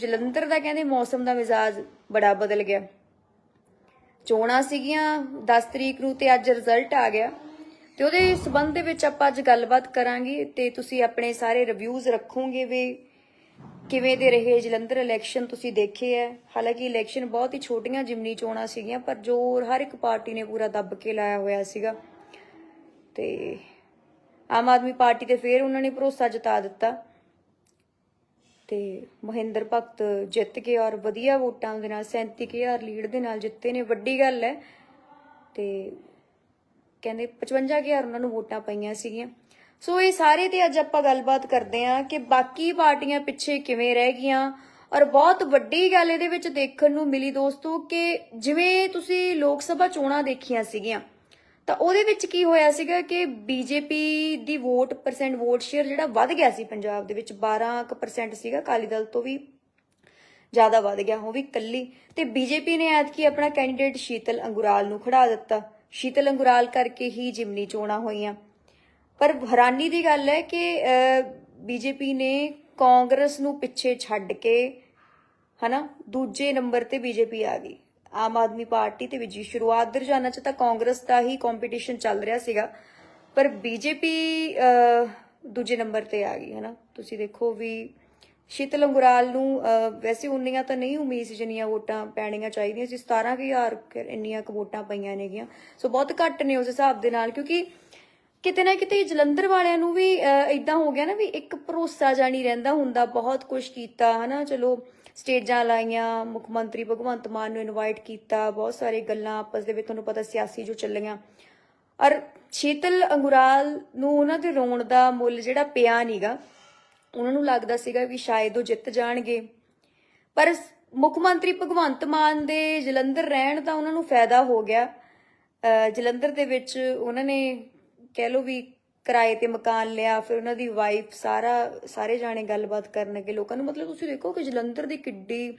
ਜਲੰਧਰ ਦਾ ਕਹਿੰਦੇ ਮੌਸਮ ਦਾ ਮਿਜ਼ਾਜ ਬੜਾ ਬਦਲ ਗਿਆ। ਚੋਣਾਂ ਸੀਗੀਆਂ 10 ਤਰੀਕ ਨੂੰ ਤੇ ਅੱਜ ਰਿਜ਼ਲਟ ਆ ਗਿਆ। ਤੇ ਉਹਦੇ ਸਬੰਧ ਦੇ ਵਿੱਚ ਆਪਾਂ ਅੱਜ ਗੱਲਬਾਤ ਕਰਾਂਗੇ ਤੇ ਤੁਸੀਂ ਆਪਣੇ ਸਾਰੇ ਰਿਵਿਊਜ਼ ਰੱਖੋਗੇ ਵੀ ਕਿਵੇਂ ਦੇ ਰਹੇ ਜਲੰਧਰ ਇਲੈਕਸ਼ਨ ਤੁਸੀਂ ਦੇਖੇ ਹੈ। ਹਾਲਾਂਕਿ ਇਲੈਕਸ਼ਨ ਬਹੁਤ ਹੀ ਛੋਟੀਆਂ ਜਿਮਨੀ ਚੋਣਾਂ ਸੀਗੀਆਂ, ਪਰ ਜੋਰ ਹਰ ਇੱਕ ਪਾਰਟੀ ਨੇ ਪੂਰਾ ਦੱਬ ਕੇ ਲਾਇਆ ਹੋਇਆ ਸੀਗਾ। ਤੇ ਆਮ ਆਦਮੀ ਪਾਰਟੀ ਤੇ ਫੇਰ ਉਹਨਾਂ ਨੇ ਭਰੋਸਾ ਜਤਾ ਦਿੱਤਾ। ਤੇ ਮਹਿੰਦਰ ਭਗਤ ਜਿੱਤ ਕੇ ਔਰ ਵਧੀਆ ਵੋਟਾਂ ਦੇ ਨਾਲ 37000 ਲੀਡ ਦੇ ਨਾਲ ਜਿੱਤੇ ਨੇ, ਵੱਡੀ ਗੱਲ ਹੈ। ਤੇ ਕਹਿੰਦੇ 55000 ਉਹਨਾਂ ਨੂੰ ਵੋਟਾਂ ਪਈਆਂ ਸੀਗੀਆਂ। ਸੋ ਇਹ ਸਾਰੇ ਤੇ ਅੱਜ ਆਪਾਂ ਗੱਲਬਾਤ ਕਰਦੇ ਆਂ ਕਿ ਬਾਕੀ ਪਾਰਟੀਆਂ ਪਿੱਛੇ ਕਿਵੇਂ ਰਹਿ ਗਈਆਂ ਔਰ ਬਹੁਤ ਵੱਡੀ ਗੱਲ ਇਹਦੇ ਵਿੱਚ ਦੇਖਣ ਨੂੰ ਮਿਲੀ ਦੋਸਤੋ ਕਿ ਜਿਵੇਂ ਤੁਸੀਂ ਲੋਕ ਸਭਾ ਚੋਣਾਂ ਦੇਖੀਆਂ ਸੀਗੀਆਂ ਤਾਂ ਉਹਦੇ ਵਿੱਚ ਕੀ ਹੋਇਆ ਸੀਗਾ ਕਿ ਬੀਜੇਪੀ ਦੀ ਵੋਟ ਪਰਸੈਂਟ ਵੋਟ ਸ਼ੇਅਰ ਜਿਹੜਾ ਵੱਧ ਗਿਆ ਸੀ ਪੰਜਾਬ ਦੇ ਵਿੱਚ 12% ਸੀਗਾ, ਅਕਾਲੀ ਦਲ ਤੋਂ ਵੀ ਜ਼ਿਆਦਾ ਵੱਧ ਗਿਆ, ਉਹ ਵੀ ਕੱਲੀ ਤੇ ਬੀਜੇਪੀ ਨੇ ਐਤਕੀ ਆਪਣਾ ਕੈਂਡੀਡੇਟ ਸ਼ੀਤਲ ਅੰਗੁਰਾਲ ਨੂੰ ਖੜਾ ਦਿੱਤਾ। ਸ਼ੀਤਲ ਅੰਗੁਰਾਲ ਕਰਕੇ ਹੀ ਜਿਮਨੀ ਚੋਣਾਂ ਹੋਈਆਂ। ਪਰ ਹੈਰਾਨੀ ਦੀ ਗੱਲ ਹੈ ਕਿ ਬੀਜੇਪੀ ਨੇ ਕਾਂਗਰਸ ਨੂੰ ਪਿੱਛੇ ਛੱਡ ਕੇ, ਹਨਾ, ਦੂਜੇ ਨੰਬਰ ਤੇ ਬੀਜੇਪੀ ਆ ਗਈ। ਆਮ ਆਦਮੀ ਪਾਰਟੀ ਤੇ ਵਿਜੀ ਸ਼ੁਰੂਆਤ ਦੇ ਰੁਝਾਨਾਂ 'ਚ ਤਾਂ ਕਾਂਗਰਸ ਦਾ ਹੀ ਕੰਪੀਟੀਸ਼ਨ ਚੱਲ ਰਿਹਾ ਸੀਗਾ। ਪਰ ਬੀਜੇਪੀ ਦੂਜੇ ਨੰਬਰ ਤੇ ਆ ਗਈ, ਹਨਾ? ਤੁਸੀਂ ਦੇਖੋ ਵੀ ਸ਼ੀਤਲ ਅੰਗੁਰਾਲ ਨੂੰ ਵੈਸੇ ਉਨੀਆਂ ਤਾਂ ਨਹੀਂ ਉਮੀਦ ਸੀ ਜਿੰਨੀਆਂ ਵੋਟਾਂ ਪੈਣੀਆਂ ਚਾਹੀਦੀਆਂ ਸੀ। 17000 ਕੁ ਇੰਨੀਆਂ ਕੁ ਵੋਟਾਂ ਪਈਆਂ ਨੇਗੀਆਂ। ਸੋ ਬਹੁਤ ਘੱਟ ਨੇ ਉਸ ਹਿਸਾਬ ਦੇ ਨਾਲ, ਕਿਉਂਕਿ ਕਿਤੇ ਨਾ ਕਿਤੇ ਜਲੰਧਰ ਵਾਲਿਆਂ ਨੂੰ ਵੀ ਇਦਾਂ ਹੋ ਗਿਆ ਨਾ ਵੀ ਇੱਕ ਭਰੋਸਾ ਜਾਣੀ ਰਹਿੰਦਾ ਹੁੰਦਾ। ਬਹੁਤ ਕੁਝ ਕੀਤਾ, ਹਨਾ? ਚਲੋ ਸਟੇਜਾਂ ਲਾਈਆਂ, ਮੁੱਖ ਮੰਤਰੀ ਭਗਵੰਤ ਮਾਨ ਨੂੰ ਇਨਵਾਈਟ ਕੀਤਾ, ਬਹੁਤ ਸਾਰੇ ਗੱਲਾਂ ਆਪਸ ਦੇ ਵਿੱਚ ਤੁਹਾਨੂੰ ਪਤਾ ਸਿਆਸੀ ਜੋ ਚੱਲੀਆਂ। ਔਰ ਸ਼ੀਤਲ ਅੰਗੁਰਾਲ ਨੂੰ ਉਹਨਾਂ ਦੇ ਰੋਣ ਦਾ ਮੁੱਲ ਜਿਹੜਾ ਪਿਆ ਨੀਗਾ, ਉਹਨਾਂ ਨੂੰ ਲੱਗਦਾ ਸੀਗਾ ਵੀ ਸ਼ਾਇਦ ਉਹ ਜਿੱਤ ਜਾਣਗੇ। ਪਰ ਮੁੱਖ ਮੰਤਰੀ ਭਗਵੰਤ ਮਾਨ ਦੇ ਜਲੰਧਰ ਰਹਿਣ ਦਾ ਉਹਨਾਂ ਨੂੰ ਫਾਇਦਾ ਹੋ ਗਿਆ। ਜਲੰਧਰ ਦੇ ਵਿੱਚ ਉਹਨਾਂ ਨੇ ਕਹਿ ਲਓ ਵੀ ਕਿਰਾਏ ਤੇ ਮਕਾਨ ਲਿਆ, ਫਿਰ ਉਹਨਾਂ ਦੀ ਵਾਈਫ ਸਾਰਾ, ਸਾਰੇ ਜਾਣੇ ਗੱਲਬਾਤ ਕਰਨਗੇ, ਲੋਕਾਂ ਨੂੰ ਮਤਲਬ ਤੁਸੀਂ ਦੇਖੋ ਕਿ ਜਲੰਧਰ ਦੀ ਕਿੱਡੀ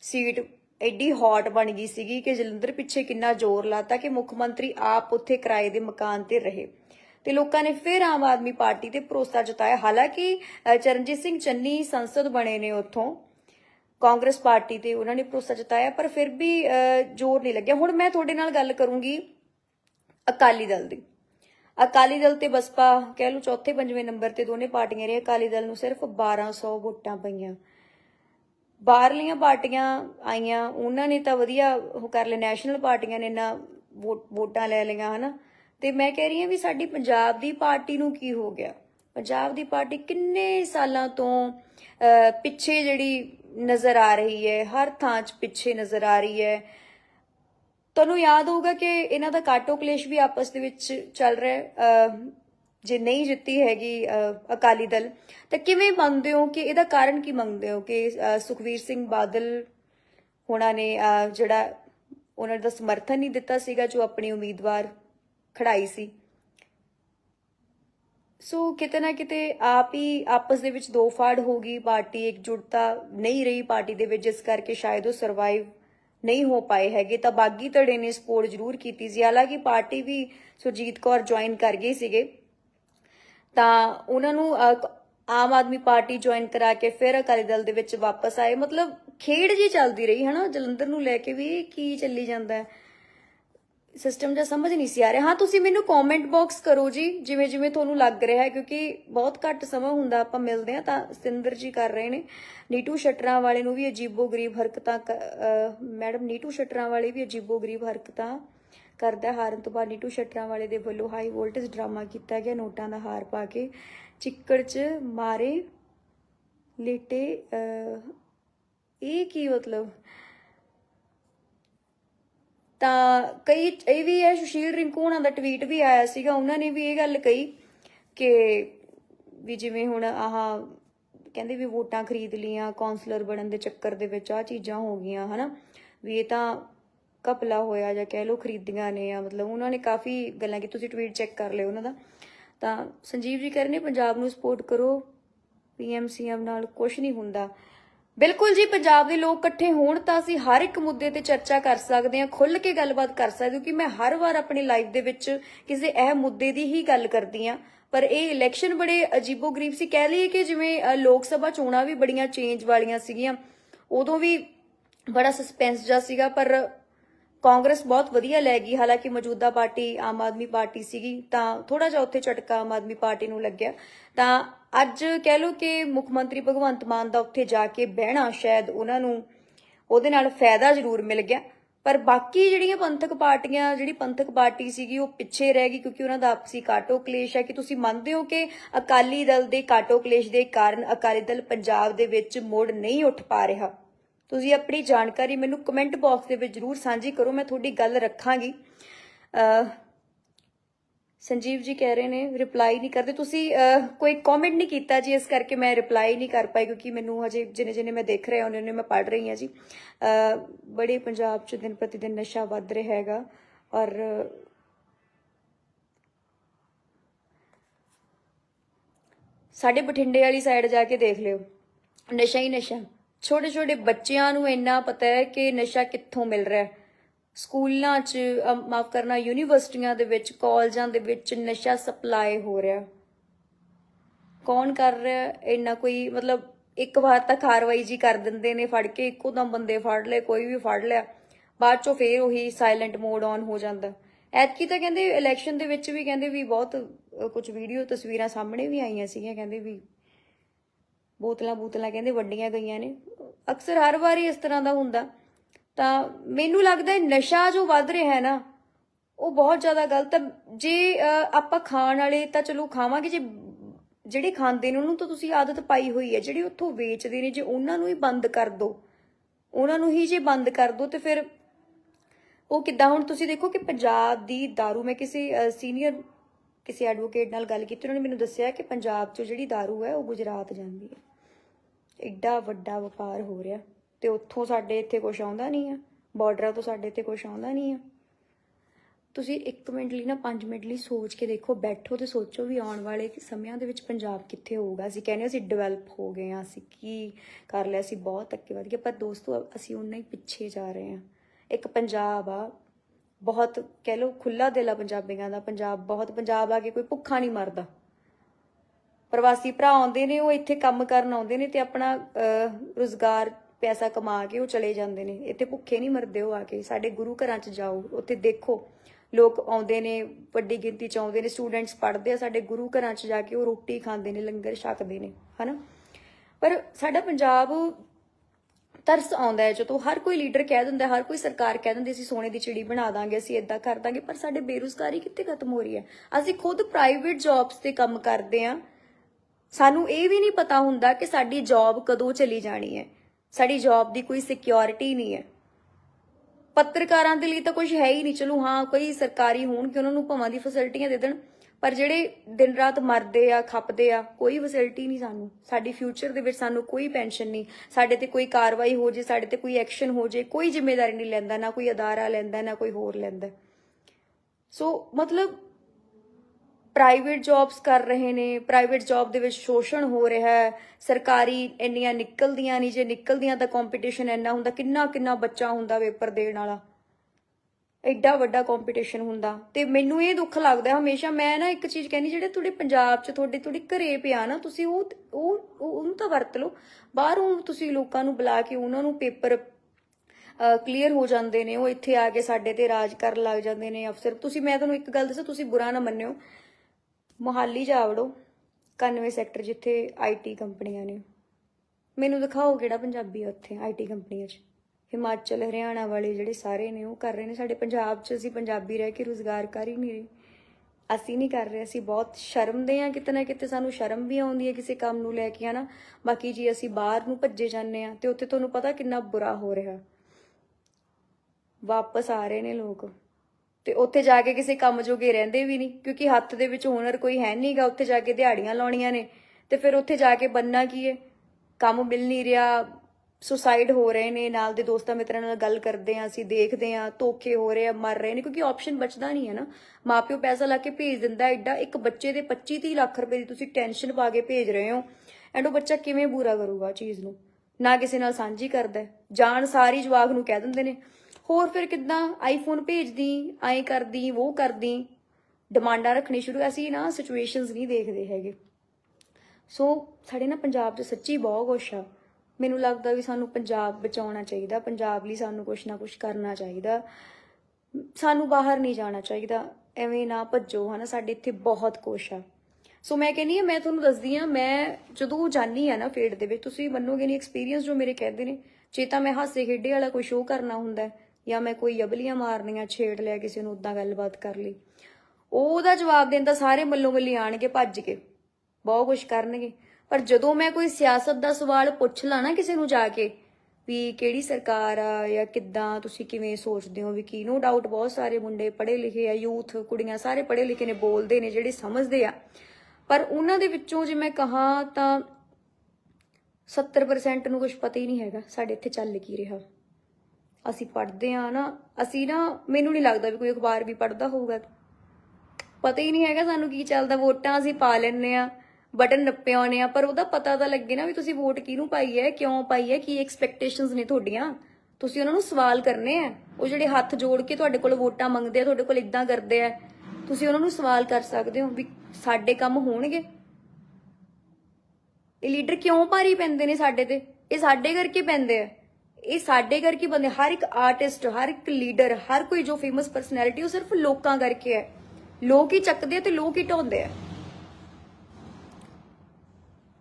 ਸੀਟ ਐਡੀ ਹੌਟ ਬਣ ਗਈ ਸੀਗੀ ਕਿ ਜਲੰਧਰ ਪਿੱਛੇ ਕਿੰਨਾ ਜ਼ੋਰ ਲਾਤਾ ਕਿ ਮੁੱਖ ਮੰਤਰੀ ਆਪ ਉੱਥੇ ਕਿਰਾਏ ਦੇ ਮਕਾਨ ਤੇ ਰਹੇ। ਤੇ ਲੋਕਾਂ ਨੇ ਫਿਰ ਆਮ ਆਦਮੀ ਪਾਰਟੀ ਤੇ ਭਰੋਸਾ ਜਤਾਇਆ। ਹਾਲਾਂਕਿ ਚਰਨਜੀਤ ਸਿੰਘ ਚੰਨੀ ਸੰਸਦ ਬਣੇ ਨੇ ਉੱਥੋਂ। ਕਾਂਗਰਸ ਪਾਰਟੀ ਤੇ ਉਹਨਾਂ ਨੇ ਭਰੋਸਾ ਜਤਾਇਆ, ਪਰ ਫਿਰ ਵੀ ਜ਼ੋਰ ਨਹੀਂ ਲੱਗਿਆ। ਹੁਣ ਮੈਂ ਤੁਹਾਡੇ ਨਾਲ ਗੱਲ ਕਰੂੰਗੀ ਅਕਾਲੀ ਦਲ ਦੀ। ਅਕਾਲੀ ਦਲ ਤੇ ਬਸਪਾ, ਕਹਿ ਲਓ ਚੌਥੇ ਪੰਜਵੇਂ ਨੰਬਰ ਤੇ ਦੋਨੇ ਪਾਰਟੀਆਂ ਰਹੇ ਅਕਾਲੀ ਦਲ ਨੂੰ ਸਿਰਫ 1200 ਵੋਟਾਂ ਪਈਆਂ। ਬਾਹਰਲੀਆਂ ਪਾਰਟੀਆਂ ਆਈਆਂ, ਉਹਨਾਂ ਨੇ ਤਾਂ ਵਧੀਆ ਉਹ ਕਰ ਲਿਆ ਨੈਸ਼ਨਲ ਪਾਰਟੀਆਂ ਨੇ ਨਾ ਵੋਟਾਂ ਲੈ ਲਈਆਂ, ਹਨਾ। ਤੇ ਮੈਂ ਕਹਿ ਰਹੀ ਹਾਂ ਵੀ ਸਾਡੀ ਪੰਜਾਬ ਦੀ ਪਾਰਟੀ ਨੂੰ ਕੀ ਹੋ ਗਿਆ? ਪੰਜਾਬ ਦੀ ਪਾਰਟੀ ਕਿੰਨੇ ਸਾਲਾਂ ਤੋਂ ਪਿੱਛੇ ਜਿਹੜੀ ਨਜ਼ਰ ਆ ਰਹੀ ਹੈ, ਹਰ ਥਾਂ 'ਚ ਪਿੱਛੇ ਨਜ਼ਰ ਆ ਰਹੀ ਹੈ। ਤੁਹਾਨੂੰ ਯਾਦ ਹੋਊਗਾ ਕਿ ਇਹਨਾਂ ਦਾ ਕਾਟੋ ਕਲੇਸ਼ ਵੀ ਆਪਸ ਦੇ ਵਿੱਚ ਚੱਲ ਰਿਹਾ ਹੈ। ਜੇ ਨਹੀਂ ਜਿੱਤੀ ਹੈਗੀ ਅਕਾਲੀ ਦਲ ਤਾਂ ਕਿਵੇਂ ਮੰਨਦੇ ਹੋ ਕਿ ਇਹਦਾ ਕਾਰਨ ਕੀ ਮੰਨਦੇ ਹੋ ਕਿ ਅਹ, ਸੁਖਵੀਰ ਸਿੰਘ ਬਾਦਲ ਹੋਣਾ ਨੇ ਜਿਹੜਾ ਉਹਨਾਂ ਦਾ ਸਮਰਥਨ ਨਹੀਂ ਦਿੱਤਾ ਸੀਗਾ ਜੋ ਆਪਣੀ ਉਮੀਦਵਾਰ ਖੜਾਈ ਸੀ? ਸੋ ਕਿਤੇ ਨਾ ਕਿਤੇ ਆਪ ਹੀ ਆਪਸ ਦੇ ਵਿੱਚ ਦੋ ਫਾੜ ਹੋ ਗਈ ਪਾਰਟੀ ਇਕਜੁੱਟਤਾ ਨਹੀਂ ਰਹੀ ਪਾਰਟੀ ਦੇ ਵਿੱਚ ਜਿਸ ਕਰਕੇ ਸ਼ਾਇਦ ਉਹ ਸਰਵਾਈਵ ਨਹੀਂ ਹੋ ਪਾਏ ਹੈਗੇ, ਤਾਂ ਬਾਗੀ ਧੜੇ ਨੇ ਸਪੋਰਟ ਜ਼ਰੂਰ ਕੀਤੀ ਸੀ। ਹਾਲਾਂਕਿ ਪਾਰਟੀ ਵੀ ਸੁਰਜੀਤ ਕੌਰ ਜੁਆਇਨ ਕਰ ਗਏ ਸੀਗੇ। ਤਾਂ ਉਹਨਾਂ ਨੂੰ ਆਮ ਆਦਮੀ ਪਾਰਟੀ ਜੁਆਇਨ ਕਰਾ ਕੇ ਫਿਰ ਅਕਾਲੀ ਦਲ ਦੇ ਵਿੱਚ ਵਾਪਸ ਆਏ। ਮਤਲਬ ਖੇਡ ਜੀ ਚੱਲਦੀ ਰਹੀ, ਹਨਾ? ਜਲੰਧਰ ਨੂੰ ਲੈ ਕੇ ਵੀ ਕੀ ਚੱਲੀ ਜਾਂਦਾ ਹੈ? ਸਿਸਟਮ ਦਾ ਸਮਝ ਨਹੀਂ ਸੀ ਆ ਰਿਹਾ। ਹਾਂ, ਤੁਸੀਂ ਮੈਨੂੰ ਕਮੈਂਟ ਬਾਕਸ ਕਰੋ ਜੀ, ਜਿਵੇਂ ਜਿਵੇਂ ਤੁਹਾਨੂੰ ਲੱਗ ਰਿਹਾ ਹੈ, ਕਿਉਂਕਿ ਬਹੁਤ ਘੱਟ ਸਮਾਂ ਹੁੰਦਾ, ਆਪਾਂ ਮਿਲਦੇ ਆ ਤਾਂ ਸਤਿੰਦਰ ਜੀ ਕਰ ਰਹੇ ਨੇ। ਨੀਟੂ ਸ਼ਟਰਾਂ ਵਾਲੇ ਨੂੰ ਵੀ ਅਜੀਬੋ ਗਰੀਬ ਹਰਕਤਾਂ ਕ- ਮੈਡਮ ਨੀਟੂ ਸ਼ਟਰਾਂ ਵਾਲੇ ਵੀ ਅਜੀਬੋ ਗਰੀਬ ਹਰਕਤਾਂ ਕਰਦਾ ਹਾਰਨ ਤੋਂ ਬਾਅਦ ਨੀਟੂ ਸ਼ਟਰਾਂ ਵਾਲੇ ਦੇ ਵੱਲੋਂ ਹਾਈ ਵੋਲਟੇਜ ਡਰਾਮਾ ਕੀਤਾ ਗਿਆ, ਨੋਟਾਂ ਦਾ ਹਾਰ ਪਾ ਕੇ। ਚਿੱਕੜ 'ਚ ਮਾਰੇ, ਲੇਟੇ ਇਹ ਕੀ ਮਤਲਬ? ਤਾਂ ਕਈ, ਇਹ ਵੀ ਹੈ, ਸੁਸ਼ੀਲ ਰਿੰਕੂ ਹੋਣਾ ਦਾ ਟਵੀਟ ਵੀ ਆਇਆ ਸੀਗਾ, ਉਹਨਾਂ ਨੇ ਵੀ ਇਹ ਗੱਲ ਕਹੀ ਕਿ ਵੀ ਜਿਵੇਂ ਹੁਣ ਆਹ ਕਹਿੰਦੇ ਵੀ ਵੋਟਾਂ ਖਰੀਦ ਲੀਆਂ ਕਾਉਂਸਲਰ ਬਣਨ ਦੇ ਚੱਕਰ ਦੇ ਵਿੱਚ ਆ ਚੀਜ਼ਾਂ ਹੋ ਗਈਆਂ, ਹਨਾ? ਵੀ ਇਹ ਤਾਂ ਕਪਲਾ ਹੋਇਆ ਜਾਂ ਕਹਿ ਲਓ ਖਰੀਦੀਆਂ ਨੇ ਆ ਮਤਲਬ ਉਹਨਾਂ ਨੇ ਕਾਫੀ ਗੱਲਾਂ ਕੀ ਤੁਸੀਂ ਟਵੀਟ ਚੈੱਕ ਕਰ ਲਿਓ ਉਹਨਾਂ ਦਾ। ਤਾਂ ਸੰਜੀਵ ਜੀ ਕਹਿੰਦੇ ਨੇ, ਪੰਜਾਬ ਨੂੰ ਸਪੋਰਟ ਕਰੋ ਪੀਐਮਸੀਐਮ ਨਾਲ ਕੁਝ ਨਹੀਂ ਹੁੰਦਾ। ਬਿਲਕੁਲ ਜੀ, ਪੰਜਾਬ ਦੇ ਲੋਕ ਇਕੱਠੇ ਹੋਣ ਤਾਂ ਅਸੀਂ ਹਰ ਇੱਕ ਮੁੱਦੇ ਤੇ ਚਰਚਾ ਕਰ ਸਕਦੇ ਹਾਂ, ਖੁੱਲ੍ਹ ਕੇ ਗੱਲਬਾਤ ਕਰ ਸਕਦੇ ਹਾਂ ਕਿ ਮੈਂ ਹਰ ਵਾਰ ਆਪਣੀ ਲਾਈਫ ਦੇ ਵਿੱਚ ਕਿਸੇ ਇਹ ਮੁੱਦੇ ਦੀ ਹੀ ਗੱਲ ਕਰਦੀ ਹਾਂ। ਪਰ ਇਹ ਇਲੈਕਸ਼ਨ ਬੜੇ ਅਜੀਬੋ-ਗਰੀਬ ਸੀ। ਕਹਿ ਲਈਏ ਕਿ ਜਿਵੇਂ ਲੋਕ ਸਭਾ ਚੋਣਾਂ ਵੀ ਬੜੀਆਂ ਚੇਂਜ ਵਾਲੀਆਂ ਸੀਗੀਆਂ। ਉਦੋਂ ਵੀ ਬੜਾ ਸਸਪੈਂਸ ਜਿਹਾ ਸੀਗਾ, ਪਰ ਕਾਂਗਰਸ ਬਹੁਤ ਵਧੀਆ ਲੈ ਗਈ। ਹਾਲਾਂਕਿ ਮੌਜੂਦਾ ਪਾਰਟੀ ਆਮ ਆਦਮੀ ਪਾਰਟੀ ਸੀਗੀ, ਤਾਂ ਥੋੜਾ ਜਿਹਾ ਉੱਥੇ ਝਟਕਾ ਆਮ ਆਦਮੀ ਪਾਰਟੀ ਨੂੰ ਲੱਗਿਆ। ਤਾਂ ਅੱਜ ਕਹਿ ਲਓ ਕਿ ਮੁੱਖ ਮੰਤਰੀ ਭਗਵੰਤ ਮਾਨ ਦਾ ਉੱਥੇ ਜਾ ਕੇ ਬਹਿਣਾ ਸ਼ਾਇਦ ਉਹਨਾਂ ਨੂੰ ਉਹਦੇ ਨਾਲ ਫਾਇਦਾ ਜ਼ਰੂਰ ਮਿਲ ਗਿਆ। ਪਰ ਬਾਕੀ ਜਿਹੜੀਆਂ ਪੰਥਕ ਪਾਰਟੀਆਂ, ਜਿਹੜੀ ਪੰਥਕ ਪਾਰਟੀ ਸੀਗੀ, ਉਹ ਪਿੱਛੇ ਰਹਿ ਗਈ ਕਿਉਂਕਿ ਉਹਨਾਂ ਦਾ ਆਪਸੀ ਕਾਟੋ ਕਲੇਸ਼ ਹੈ। ਕਿ ਤੁਸੀਂ ਮੰਨਦੇ ਹੋ ਕਿ ਅਕਾਲੀ ਦਲ ਦੇ ਕਾਟੋ ਕਲੇਸ਼ ਦੇ ਕਾਰਨ ਅਕਾਲੀ ਦਲ ਪੰਜਾਬ ਦੇ ਵਿੱਚ ਮੁੜ ਨਹੀਂ ਉੱਠ ਪਾ ਰਿਹਾ? ਤੁਸੀਂ ਆਪਣੀ ਜਾਣਕਾਰੀ ਮੈਨੂੰ ਕਮੈਂਟ ਬਾਕਸ ਦੇ ਵਿੱਚ ਜਰੂਰ ਸਾਂਝੀ ਕਰੋ, ਮੈਂ ਤੁਹਾਡੀ ਗੱਲ ਰੱਖਾਂਗੀ। ਸੰਜੀਵ ਜੀ ਕਹਿ ਰਹੇ ਨੇ ਰਿਪਲਾਈ ਨਹੀਂ ਕਰਦੇ। ਤੁਸੀਂ ਕੋਈ ਕਮੈਂਟ ਨਹੀਂ ਕੀਤਾ ਜੀ, ਇਸ ਕਰਕੇ ਮੈਂ ਰਿਪਲਾਈ ਨਹੀਂ ਕਰ ਪਾਈ, ਕਿਉਂਕਿ ਮੈਨੂੰ ਹਜੇ ਜਿਨੇ ਜਿਨੇ ਮੈਂ ਦੇਖ ਰਿਹਾ, ਉਹਨੇ ਉਹਨੇ ਮੈਂ ਪੜ ਰਹੀ ਹਾਂ ਜੀ। ਬੜੇ ਪੰਜਾਬ 'ਚ ਦਿਨ ਪ੍ਰਤੀ ਦਿਨ ਨਸ਼ਾ ਵੱਧ ਰਿਹਾ ਹੈਗਾ, ਔਰ ਸਾਡੇ ਬਠਿੰਡੇ ਵਾਲੀ ਸਾਈਡ ਜਾ ਕੇ ਦੇਖ ਲਿਓ। ਨਸ਼ਾ ਹੀ ਨਸ਼ਾ। ਛੋਟੇ ਛੋਟੇ ਬੱਚਿਆਂ ਨੂੰ ਇੰਨਾ ਪਤਾ ਹੈ ਕਿ ਨਸ਼ਾ ਕਿੱਥੋਂ ਮਿਲ ਰਿਹਾ ਹੈ। ਸਕੂਲਾਂ 'ਚ ਮਾਫ ਕਰਨਾ, ਯੂਨੀਵਰਸਿਟੀਆਂ ਦੇ ਵਿੱਚ, ਕਾਲਜਾਂ ਦੇ ਵਿੱਚ ਨਸ਼ਾ ਸਪਲਾਈ ਹੋ ਰਿਹਾ ਕੌਣ ਕਰ ਰਿਹਾ ਇੰਨਾ ਕੋਈ, ਮਤਲਬ ਇੱਕ ਵਾਰ ਤਾਂ ਕਾਰਵਾਈ ਜੀ ਕਰ ਦਿੰਦੇ ਨੇ ਫੜ ਕੇ, ਇੱਕੋ ਦਮ ਬੰਦੇ ਫੜ ਲਏ, ਕੋਈ ਵੀ ਫੜ ਲਿਆ। ਬਾਅਦ ਚੋਂ ਫੇਰ ਉਹੀ ਸਾਇਲੈਂਟ ਮੋਡ ਔਨ ਹੋ ਜਾਂਦਾ। ਐਤਕੀ ਤਾਂ ਕਹਿੰਦੇ ਇਲੈਕਸ਼ਨ ਦੇ ਵਿੱਚ ਵੀ ਕਹਿੰਦੇ ਵੀ ਬਹੁਤ ਕੁਝ ਵੀਡੀਓ ਤਸਵੀਰਾਂ ਸਾਹਮਣੇ ਵੀ ਆਈਆਂ ਸੀਗੀਆਂ, ਕਹਿੰਦੇ ਵੀ ਬੋਤਲਾਂ ਬੋਤਲਾਂ ਕਹਿੰਦੇ ਵੱਡੀਆਂ ਗਈਆਂ ਨੇ ਅਕਸਰ ਹਰ ਵਾਰੀ ਇਸ ਤਰ੍ਹਾਂ ਦਾ ਹੁੰਦਾ ਤਾਂ ਮੈਨੂੰ ਲੱਗਦਾ ਹੈ ਨਸ਼ਾ ਜੋ ਵੱਧ ਰਿਹਾ ਹੈ ਨਾ ਉਹ ਬਹੁਤ ਜ਼ਿਆਦਾ ਗਲਤ ਹੈ ਜੇ ਅਹ, ਆਪਾਂ ਖਾਣ ਵਾਲੇ ਤਾਂ ਚਲੋ ਖਾਵਾਂਗੇ ਜੇ ਜਿਹੜੇ ਖਾਂਦੇ ਨੇ ਉਹਨੂੰ ਤਾਂ ਤੁਸੀਂ ਆਦਤ ਪਾਈ ਹੋਈ ਹੈ ਜਿਹੜੇ ਉੱਥੋਂ ਵੇਚਦੇ ਨੇ ਜੇ ਉਹਨਾਂ ਨੂੰ ਹੀ ਬੰਦ ਕਰ ਦੋ ਉਹਨਾਂ ਨੂੰ ਹੀ ਜੇ ਬੰਦ ਕਰ ਦੋ ਤੇ ਫਿਰ ਉਹ ਕਿੱਦਾਂ ਹੁਣ ਤੁਸੀਂ ਦੇਖੋ ਕਿ ਪੰਜਾਬ ਦੀ दारू ਮੈਂ ਕਿਸੇ ਸੀਨੀਅਰ ਕਿਸੇ ਐਡਵੋਕੇਟ ਨਾਲ ਗੱਲ ਕੀਤੀ ਉਹਨਾਂ ਨੇ ਮੈਨੂੰ ਦੱਸਿਆ ਕਿ ਪੰਜਾਬ 'ਚੋਂ ਜਿਹੜੀ दारू ਹੈ ਉਹ ਗੁਜਰਾਤ ਜਾਂਦੀ ਹੈ ਐਡਾ ਵੱਡਾ ਵਪਾਰ ਹੋ ਰਿਹਾ। ਤੇ ਉੱਥੋਂ ਸਾਡੇ ਇੱਥੇ ਕੁਝ ਆਉਂਦਾ ਨਹੀਂ ਆ। ਬਾਰਡਰਾਂ ਤੋਂ ਸਾਡੇ ਇੱਥੇ ਕੁਝ ਆਉਂਦਾ ਨਹੀਂ ਆ। ਤੁਸੀਂ 1 ਮਿੰਟ ਲਈ ਨਾ 5 ਮਿੰਟ ਲਈ ਸੋਚ ਕੇ ਦੇਖੋ, ਬੈਠੋ ਤੇ ਸੋਚੋ ਵੀ ਆਉਣ ਵਾਲੇ ਸਮਿਆਂ ਦੇ ਵਿੱਚ ਪੰਜਾਬ ਕਿੱਥੇ ਹੋਊਗਾ। ਅਸੀਂ ਕਹਿੰਦੇ ਅਸੀਂ ਡਿਵੈਲਪ ਹੋ ਗਏ ਆ ਅਸੀਂ ਕੀ ਕਰ ਲਿਆ, ਅਸੀਂ ਬਹੁਤ ਅੱਗੇ ਵਧ ਗਏ। ਪਰ ਦੋਸਤੋ, ਅਸੀਂ ਉਨਾ ਹੀ ਪਿੱਛੇ ਜਾ ਰਹੇ ਆ ਇੱਕ ਪੰਜਾਬ ਆ, ਬਹੁਤ ਕਹਿ ਲਓ ਖੁੱਲਾ ਦਿਲ ਆ ਪੰਜਾਬੀਆਂ ਦਾ। ਪੰਜਾਬ, ਬਹੁਤ ਪੰਜਾਬ ਆ ਕੇ ਕੋਈ ਭੁੱਖਾ ਨਹੀਂ ਮਰਦਾ। ਪ੍ਰਵਾਸੀ ਭਰਾ ਆਉਂਦੇ ਨੇ, ਉਹ ਇੱਥੇ ਕੰਮ ਕਰਨ ਆਉਂਦੇ ਨੇ ਤੇ ਆਪਣਾ ਰੋਜ਼ਗਾਰ, ਪੈਸਾ ਕਮਾ ਕੇ ਉਹ ਚਲੇ ਜਾਂਦੇ ਨੇ। ਇੱਥੇ ਭੁੱਖੇ ਨਹੀਂ ਮਰਦੇ ਉਹ ਆ ਕੇ। ਸਾਡੇ ਗੁਰੂ ਘਰਾਂ 'ਚ ਜਾਓ, ਉੱਥੇ ਦੇਖੋ। ਲੋਕ ਆਉਂਦੇ ਨੇ, ਵੱਡੀ ਗਿਣਤੀ 'ਚ ਆਉਂਦੇ ਨੇ ਸਟੂਡੈਂਟਸ ਪੜ੍ਹਦੇ ਆ, ਸਾਡੇ ਗੁਰੂ ਘਰਾਂ 'ਚ ਜਾ ਕੇ ਉਹ ਰੋਟੀ ਖਾਂਦੇ ਨੇ, ਲੰਗਰ ਛਕਦੇ ਨੇ, ਹਨਾ? ਪਰ ਸਾਡਾ ਪੰਜਾਬ ਤਰਸ ਆਉਂਦਾ ਹੈ। ਜਦੋਂ ਹਰ ਕੋਈ ਲੀਡਰ ਕਹਿ ਦਿੰਦਾ, ਹਰ ਕੋਈ ਸਰਕਾਰ ਕਹਿ ਦਿੰਦੀ, ਅਸੀਂ ਸੋਨੇ ਦੀ ਚਿੜੀ ਬਣਾ ਦਾਂਗੇ, ਅਸੀਂ ਇਦਾਂ ਕਰ ਦਾਂਗੇ, ਪਰ ਸਾਡੇ ਬੇਰੁਜ਼ਗਾਰੀ ਕਿੱਥੇ ਖਤਮ ਹੋ ਰਹੀ ਹੈ? ਅਸੀਂ ਖੁਦ ਪ੍ਰਾਈਵੇਟ ਜੌਬਸ ਤੇ ਕੰਮ ਕਰਦੇ ਆ ਸਾਨੂੰ ਇਹ ਵੀ ਨਹੀਂ ਪਤਾ ਹੁੰਦਾ ਕਿ ਸਾਡੀ ਜੌਬ ਕਦੋਂ ਚਲੀ ਜਾਣੀ ਹੈ। ਸਾਡੀ ਜੌਬ ਦੀ ਕੋਈ ਸਿਕਿਉਰਿਟੀ ਨਹੀਂ ਹੈ। ਪੱਤਰਕਾਰਾਂ ਦੇ ਲਈ ਤਾਂ ਕੁਝ ਹੈ ਹੀ ਨਹੀਂ। ਚਲੋ ਹਾਂ, ਕੋਈ ਸਰਕਾਰੀ ਹੋਣ ਕਿ ਉਹਨਾਂ ਨੂੰ ਭਵਾਂ ਦੀ ਫੈਸਿਲਿਟੀਆਂ ਦੇ ਦੇਣ, ਪਰ ਜਿਹੜੇ ਦਿਨ ਰਾਤ ਮਰਦੇ ਆ, ਖੱਪਦੇ ਆ, ਕੋਈ ਫੈਸਿਲਿਟੀ ਨਹੀਂ ਸਾਨੂੰ। ਸਾਡੀ ਫਿਊਚਰ ਦੇ ਵਿੱਚ ਸਾਨੂੰ ਕੋਈ ਪੈਨਸ਼ਨ ਨਹੀਂ। ਸਾਡੇ ਤੇ ਕੋਈ ਕਾਰਵਾਈ ਹੋ ਜੇ, ਸਾਡੇ ਤੇ ਕੋਈ ਐਕਸ਼ਨ ਹੋ ਜੇ, ਕੋਈ ਜ਼ਿੰਮੇਵਾਰੀ ਨਹੀਂ ਲੈਂਦਾ, ਨਾ ਕੋਈ ਅਦਾਰਾ ਲੈਂਦਾ, ਨਾ ਕੋਈ ਹੋਰ ਲੈਂਦਾ। ਸੋ ਮਤਲਬ ਪ੍ਰਾਈਵੇਟ ਜੌਬਸ ਕਰ ਰਹੇ ਨੇ ਪ੍ਰਾਈਵੇਟ ਜੌਬ ਦੇ ਵਿੱਚ ਸ਼ੋਸ਼ਣ ਹੋ ਰਿਹਾ ਹੈ। ਸਰਕਾਰੀ ਇੰਨੀਆਂ ਨਿਕਲਦੀਆਂ ਨਹੀਂ, ਜੇ ਨਿਕਲਦੀਆਂ ਤਾਂ ਕੰਪੀਟੀਸ਼ਨ ਇੰਨਾ ਹੁੰਦਾ, ਕਿੰਨਾ ਕਿੰਨਾ ਬੱਚਾ ਹੁੰਦਾ ਪੇਪਰ ਦੇਣ ਵਾਲਾ। ਐਡਾ ਵੱਡਾ ਕੰਪੀਟੀਸ਼ਨ ਹੁੰਦਾ। ਤੇ ਮੈਨੂੰ ਇਹ ਦੁੱਖ ਲੱਗਦਾ ਹਮੇਸ਼ਾ, ਮੈਂ ਨਾ ਇੱਕ ਚੀਜ਼ ਕਹਿੰਦੀ, ਜਿਹੜੇ ਤੁਹਾਡੇ ਪੰਜਾਬ 'ਚ, ਤੁਹਾਡੇ ਤੁਹਾਡੇ ਘਰੇ ਪਿਆ ਨਾ, ਤੁਸੀਂ ਉਹ ਉਹ ਉਹਨੂੰ ਤਾਂ ਵਰਤ ਲਓ। ਬਾਹਰੋਂ ਤੁਸੀਂ ਲੋਕਾਂ ਨੂੰ ਬੁਲਾ ਕੇ ਉਹਨਾਂ ਨੂੰ ਪੇਪਰ ਕਲੀਅਰ ਹੋ ਜਾਂਦੇ ਨੇ, ਉਹ ਇੱਥੇ ਆ ਕੇ ਸਾਡੇ ਤੇ ਰਾਜ ਕਰਨ ਲੱਗ ਜਾਂਦੇ ਨੇ ਅਫਸਰ। ਤੁਸੀਂ, ਮੈਂ ਤੁਹਾਨੂੰ ਇੱਕ ਗੱਲ ਦੱਸਾਂ, ਤੁਸੀਂ ਬੁਰਾ ਨਾ ਮੰਨਿਓ। ਮੋਹਾਲੀ ਜਾ ਵੜੋ 91 ਸੈਕਟਰ ਜਿੱਥੇ ਆਈਟੀ ਕੰਪਨੀਆਂ ਨੇ। ਮੈਨੂੰ ਦਿਖਾਓ ਕਿਹੜਾ ਪੰਜਾਬੀ ਆ ਉੱਥੇ ਆਈਟੀ ਕੰਪਨੀਆਂ 'ਚ। ਹਿਮਾਚਲ, ਹਰਿਆਣਾ ਵਾਲੇ ਜਿਹੜੇ ਸਾਰੇ ਨੇ, ਉਹ ਕਰ ਰਹੇ ਨੇ। ਸਾਡੇ ਪੰਜਾਬ 'ਚ ਅਸੀਂ ਪੰਜਾਬੀ ਰਹਿ ਕੇ ਰੁਜ਼ਗਾਰ ਕਰ ਹੀ ਨਹੀਂ ਰਹੇ। ਅਸੀਂ ਨਹੀਂ ਕਰ ਰਹੇ, ਅਸੀਂ ਬਹੁਤ ਸ਼ਰਮਦੇ ਆ ਕਿਤੇ ਨਾ ਕਿਤੇ। ਸਾਨੂੰ ਸ਼ਰਮ ਵੀ ਆਉਂਦੀ ਹੈ ਕਿਸੇ ਕੰਮ ਨੂੰ ਲੈ ਕੇ, ਹਨਾ? ਬਾਕੀ ਜੀ ਅਸੀਂ ਬਾਹਰ ਨੂੰ ਭੱਜੇ ਜਾਂਦੇ ਆ ਤੇ ਉੱਥੇ ਤੁਹਾਨੂੰ ਪਤਾ ਕਿੰਨਾ ਬੁਰਾ ਹੋ ਰਿਹਾ। ਵਾਪਸ ਆ ਰਹੇ ਨੇ ਲੋਕ। ਤੇ ਉੱਥੇ ਜਾ ਕੇ ਕਿਸੇ ਕੰਮ ਜੋਗੇ ਰਹਿੰਦੇ ਵੀ ਨਹੀਂ, ਕਿਉਂਕਿ ਹੱਥ ਦੇ ਵਿੱਚ ਹੁਨਰ ਕੋਈ ਹੈ ਨਹੀਂਗਾ ਉੱਥੇ ਜਾ ਕੇ ਦਿਹਾੜੀਆਂ ਲਾਉਣੀਆਂ ਨੇ। ਤੇ ਫਿਰ ਉੱਥੇ ਜਾ ਕੇ ਬੰਨਾ ਕੀ ਹੈ ਕੰਮ ਮਿਲ ਨਹੀਂ ਰਿਹਾ ਸੁਸਾਈਡ ਹੋ ਰਹੇ ਨੇ, ਨਾਲ ਦੇ ਦੋਸਤਾਂ ਮਿੱਤਰਾਂ ਨਾਲ ਗੱਲ ਕਰਦੇ ਆ, ਅਸੀਂ ਦੇਖਦੇ ਆ, ਧੋਖੇ ਹੋ ਰਹੇ ਆ, ਮਰ ਰਹੇ ਨੇ, ਕਿਉਂਕਿ ਆਪਸ਼ਨ ਬਚਦਾ ਨਹੀਂ ਹੈ ਨਾ। ਮਾਪਿਓ ਪੈਸਾ ਲਾ ਕੇ ਭੇਜ ਦਿੰਦਾ ਐਡਾ ਇੱਕ ਬੱਚੇ ਦੇ 25 30 ਲੱਖ ਰੁਪਏ ਦੀ ਤੁਸੀਂ ਟੈਨਸ਼ਨ ਪਾ ਕੇ ਭੇਜ ਰਹੇ ਹੋ। ਐਂਡ ਉਹ ਬੱਚਾ ਕਿਵੇਂ ਪੂਰਾ ਕਰੂਗਾ ਚੀਜ਼ ਨੂੰ? ਨਾ ਕਿਸੇ ਨਾਲ ਸਾਂਝੀ ਕਰਦਾ ਜਾਣ ਸਾਰੀ ਜਵਾਗ ਨੂੰ ਕਹਿ ਦਿੰਦੇ ਨੇ ਹੋਰ ਫਿਰ ਕਿੱਦਾਂ? ਆਈਫੋਨ ਭੇਜਦੀ ਐਂ ਕਰਦੀ ਉਹ ਕਰਦੀ। ਡਿਮਾਂਡਾਂ ਰੱਖਣੀ ਸ਼ੁਰੂ ਅਸੀਂ ਨਾ ਸਿਚੁਏਸ਼ਨਸ ਨਹੀਂ ਦੇਖਦੇ ਹੈਗੇ। ਸੋ ਸਾਡੇ ਨਾ ਪੰਜਾਬ 'ਚ ਸੱਚੀ ਬਹੁਤ ਕੁਛ ਆ। ਮੈਨੂੰ ਲੱਗਦਾ ਵੀ ਸਾਨੂੰ ਪੰਜਾਬ ਬਚਾਉਣਾ ਚਾਹੀਦਾ ਪੰਜਾਬ ਲਈ ਸਾਨੂੰ ਕੁਛ ਨਾ ਕੁਛ ਕਰਨਾ ਚਾਹੀਦਾ। ਸਾਨੂੰ ਬਾਹਰ ਨਹੀਂ ਜਾਣਾ ਚਾਹੀਦਾ। ਐਵੇਂ ਨਾ ਭੱਜੋ ਹਨਾ? ਸਾਡੇ ਇੱਥੇ ਬਹੁਤ ਕੁਛ ਆ। ਸੋ ਮੈਂ ਕਹਿੰਨੀ ਆ ਮੈਂ ਤੁਹਾਨੂੰ ਦੱਸਦੀ ਆ ਮੈਂ ਜਦੋਂ ਜਾਨੀ ਆ ਨਾ ਫੀਲਡ ਦੇ ਵਿੱਚ ਤੁਸੀਂ ਮੰਨੋਗੇ ਨਹੀਂ ਐਕਸਪੀਰੀਅੰਸ ਜੋ ਮੇਰੇ ਕਹਿੰਦੇ ਨੇ ਜੇ ਤਾਂ ਮੈਂ ਹਾਸੇ ਖੇਡੇ ਵਾਲਾ ਕੋਈ ਸ਼ੋਅ ਕਰਨਾ ਹੁੰਦਾ ਹੈ, ਜਾਂ ਮੈਂ ਕੋਈ ਅਬਲੀਆਂ ਮਾਰਨੀਆਂ, ਛੇੜ ਲਿਆ ਕਿਸੇ ਨੂੰ ਉਦਾਂ ਗੱਲਬਾਤ ਕਰ ਲਈ। ਉਹਦਾ ਜਵਾਬ ਦੇਣ ਤਾਂ ਸਾਰੇ ਮੱਲੋ ਮੱਲੀ ਆਣਗੇ, ਭੱਜ ਕੇ। ਬਹੁਤ ਕੁਝ ਕਰਨਗੇ। ਪਰ ਜਦੋਂ ਮੈਂ ਕੋਈ ਸਿਆਸਤ ਦਾ ਸਵਾਲ ਪੁੱਛ ਲਾਂ ਨਾ ਕਿਸੇ ਨੂੰ ਜਾ ਕੇ, ਵੀ ਕਿਹੜੀ ਸਰਕਾਰ ਆ ਜਾਂ ਕਿੱਦਾਂ, ਤੁਸੀਂ ਕਿਵੇਂ ਸੋਚਦੇ ਹੋ? ਵੀ ਕੀ ਨੋ ਡਾਊਟ ਬਹੁਤ ਸਾਰੇ ਮੁੰਡੇ ਪੜ੍ਹੇ ਲਿਖੇ ਆ ਯੂਥ ਕੁੜੀਆਂ ਸਾਰੇ ਪੜ੍ਹੇ ਲਿਖੇ ਨੇ, ਬੋਲਦੇ ਨੇ, ਜਿਹੜੇ ਸਮਝਦੇ ਆ। ਪਰ ਉਹਨਾਂ ਦੇ ਵਿੱਚੋਂ ਜੇ ਮੈਂ ਕਹਾਂ ਤਾਂ 70% ਨੂੰ ਕੁਝ ਪਤਾ ਹੀ ਨਹੀਂ ਹੈਗਾ, ਸਾਡੇ ਇੱਥੇ ਚੱਲ ਕੀ ਰਿਹਾ। ਅਸੀਂ ਪੜ੍ਹਦੇ ਆ ਨਾ, ਅਸੀਂ ਨਾ, ਮੈਨੂੰ ਨਹੀਂ ਲੱਗਦਾ ਵੀ ਕੋਈ ਅਖਬਾਰ ਵੀ ਪੜ੍ਹਦਾ ਹੋਊਗਾ। ਪਤਾ ਹੀ ਨਹੀਂ ਹੈਗਾ ਸਾਨੂੰ ਕੀ ਚੱਲਦਾ, ਵੋਟਾਂ ਅਸੀਂ ਪਾ ਲੈਂਦੇ ਆ ਬਟਨ ਨੱਪੇ ਆਉਨੇ ਆ ਪਰ ਉਹਦਾ ਪਤਾ ਤਾਂ ਲੱਗੇ ਨਾ ਵੀ ਤੁਸੀਂ ਵੋਟ ਕਿਹਨੂੰ ਪਾਈ ਹੈ, ਕਿਉਂ ਪਾਈ ਹੈ, ਕੀ ਐਕਸਪੈਕਟੇਸ਼ਨਸ ਨੇ ਤੁਹਾਡੀਆਂ। ਤੁਸੀਂ ਉਹਨਾਂ ਨੂੰ ਸਵਾਲ ਕਰਨੇ ਆ, ਉਹ ਜਿਹੜੇ ਹੱਥ ਜੋੜ ਕੇ ਤੁਹਾਡੇ ਕੋਲ ਵੋਟਾਂ ਮੰਗਦੇ ਆ, ਤੁਹਾਡੇ ਕੋਲ ਇਦਾਂ ਕਰਦੇ ਆ, ਤੁਸੀਂ ਉਹਨਾਂ ਨੂੰ ਸਵਾਲ ਕਰ ਸਕਦੇ ਹੋ ਵੀ ਸਾਡੇ ਕੰਮ ਹੋਣਗੇ। ਇਹ ਲੀਡਰ ਕਿਉਂ ਭਾਰੀ ਪੈਂਦੇ ਨੇ ਸਾਡੇ ਤੇ? ਇਹ ਸਾਡੇ ਕਰਕੇ ਪੈਂਦੇ ਆ। ਇਹ ਸਾਡੇ ਕਰਕੇ ਬੰਦੇ? ਹਰ ਇੱਕ ਆਰਟਿਸਟ ਹਰ ਇੱਕ ਲੀਡਰ ਹਰ ਕੋਈ ਜੋ ਫੇਮਸ ਪਰਸਨੈਲਿਟੀ ਉਹ ਸਿਰਫ ਲੋਕਾਂ ਕਰਕੇ ਹੈ। ਲੋਕ ਹੀ ਚੱਕਦੇ ਆ ਤੇ ਲੋਕ ਹੀ ਢਾਉਂਦੇ ਆ।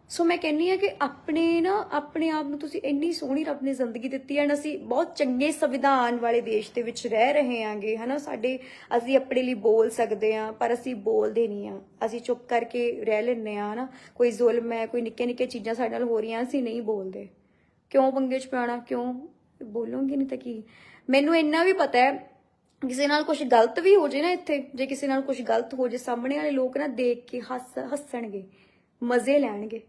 ਸੋ ਮੈਂ ਕਹਿੰਨੀ ਆ ਕਿ ਆਪਣੇ ਨਾ, ਆਪਣੇ ਆਪ ਨੂੰ ਤੁਸੀਂ ਇੰਨੀ ਸੋਹਣੀ ਰੱਬ ਨੇ ਜ਼ਿੰਦਗੀ ਦਿੱਤੀ ਹੈ ਨਾ ਅਸੀਂ ਬਹੁਤ ਚੰਗੇ ਸੰਵਿਧਾਨ ਵਾਲੇ ਦੇਸ਼ ਦੇ ਵਿੱਚ ਰਹਿ ਰਹੇ ਆਂਗੇ ਹਨਾ? ਸਾਡੇ, ਅਸੀਂ ਆਪਣੇ ਲਈ ਬੋਲ ਸਕਦੇ ਆ ਪਰ ਅਸੀਂ ਬੋਲਦੇ ਨਹੀਂ ਆ ਅਸੀਂ ਚੁੱਪ ਕਰਕੇ ਰਹਿ ਲੈਂਦੇ ਆ ਹਨਾ? ਕੋਈ ਜ਼ੁਲਮ ਹੈ, ਕੋਈ ਨਿੱਕੇ ਨਿੱਕੇ ਚੀਜ਼ਾਂ ਸਾਡੇ ਨਾਲ ਹੋ ਰਹੀਆਂ, ਅਸੀਂ ਨਹੀਂ ਬੋਲਦੇ। ਕਿਉਂ ਪੰਗੇ ਚ ਪੈਣਾ ਕਿਉਂ ਬੋਲੋਗੇ ਨਹੀਂ ਤਾਂ ਕੀ? ਮੈਨੂੰ ਇੰਨਾ ਵੀ ਪਤਾ ਹੈ ਕਿਸੇ ਨਾਲ ਕੁਝ ਗਲਤ ਵੀ ਹੋ ਜੇ ਨਾ ਇੱਥੇ ਜੇ ਕਿਸੇ ਨਾਲ ਕੁਝ ਗਲਤ ਹੋ ਜੇ ਸਾਹਮਣੇ ਵਾਲੇ ਲੋਕ ਨਾ ਦੇਖ ਕੇ ਹੱਸ ਹੱਸਣਗੇ ਮਜ਼ੇ ਲੈਣਗੇ।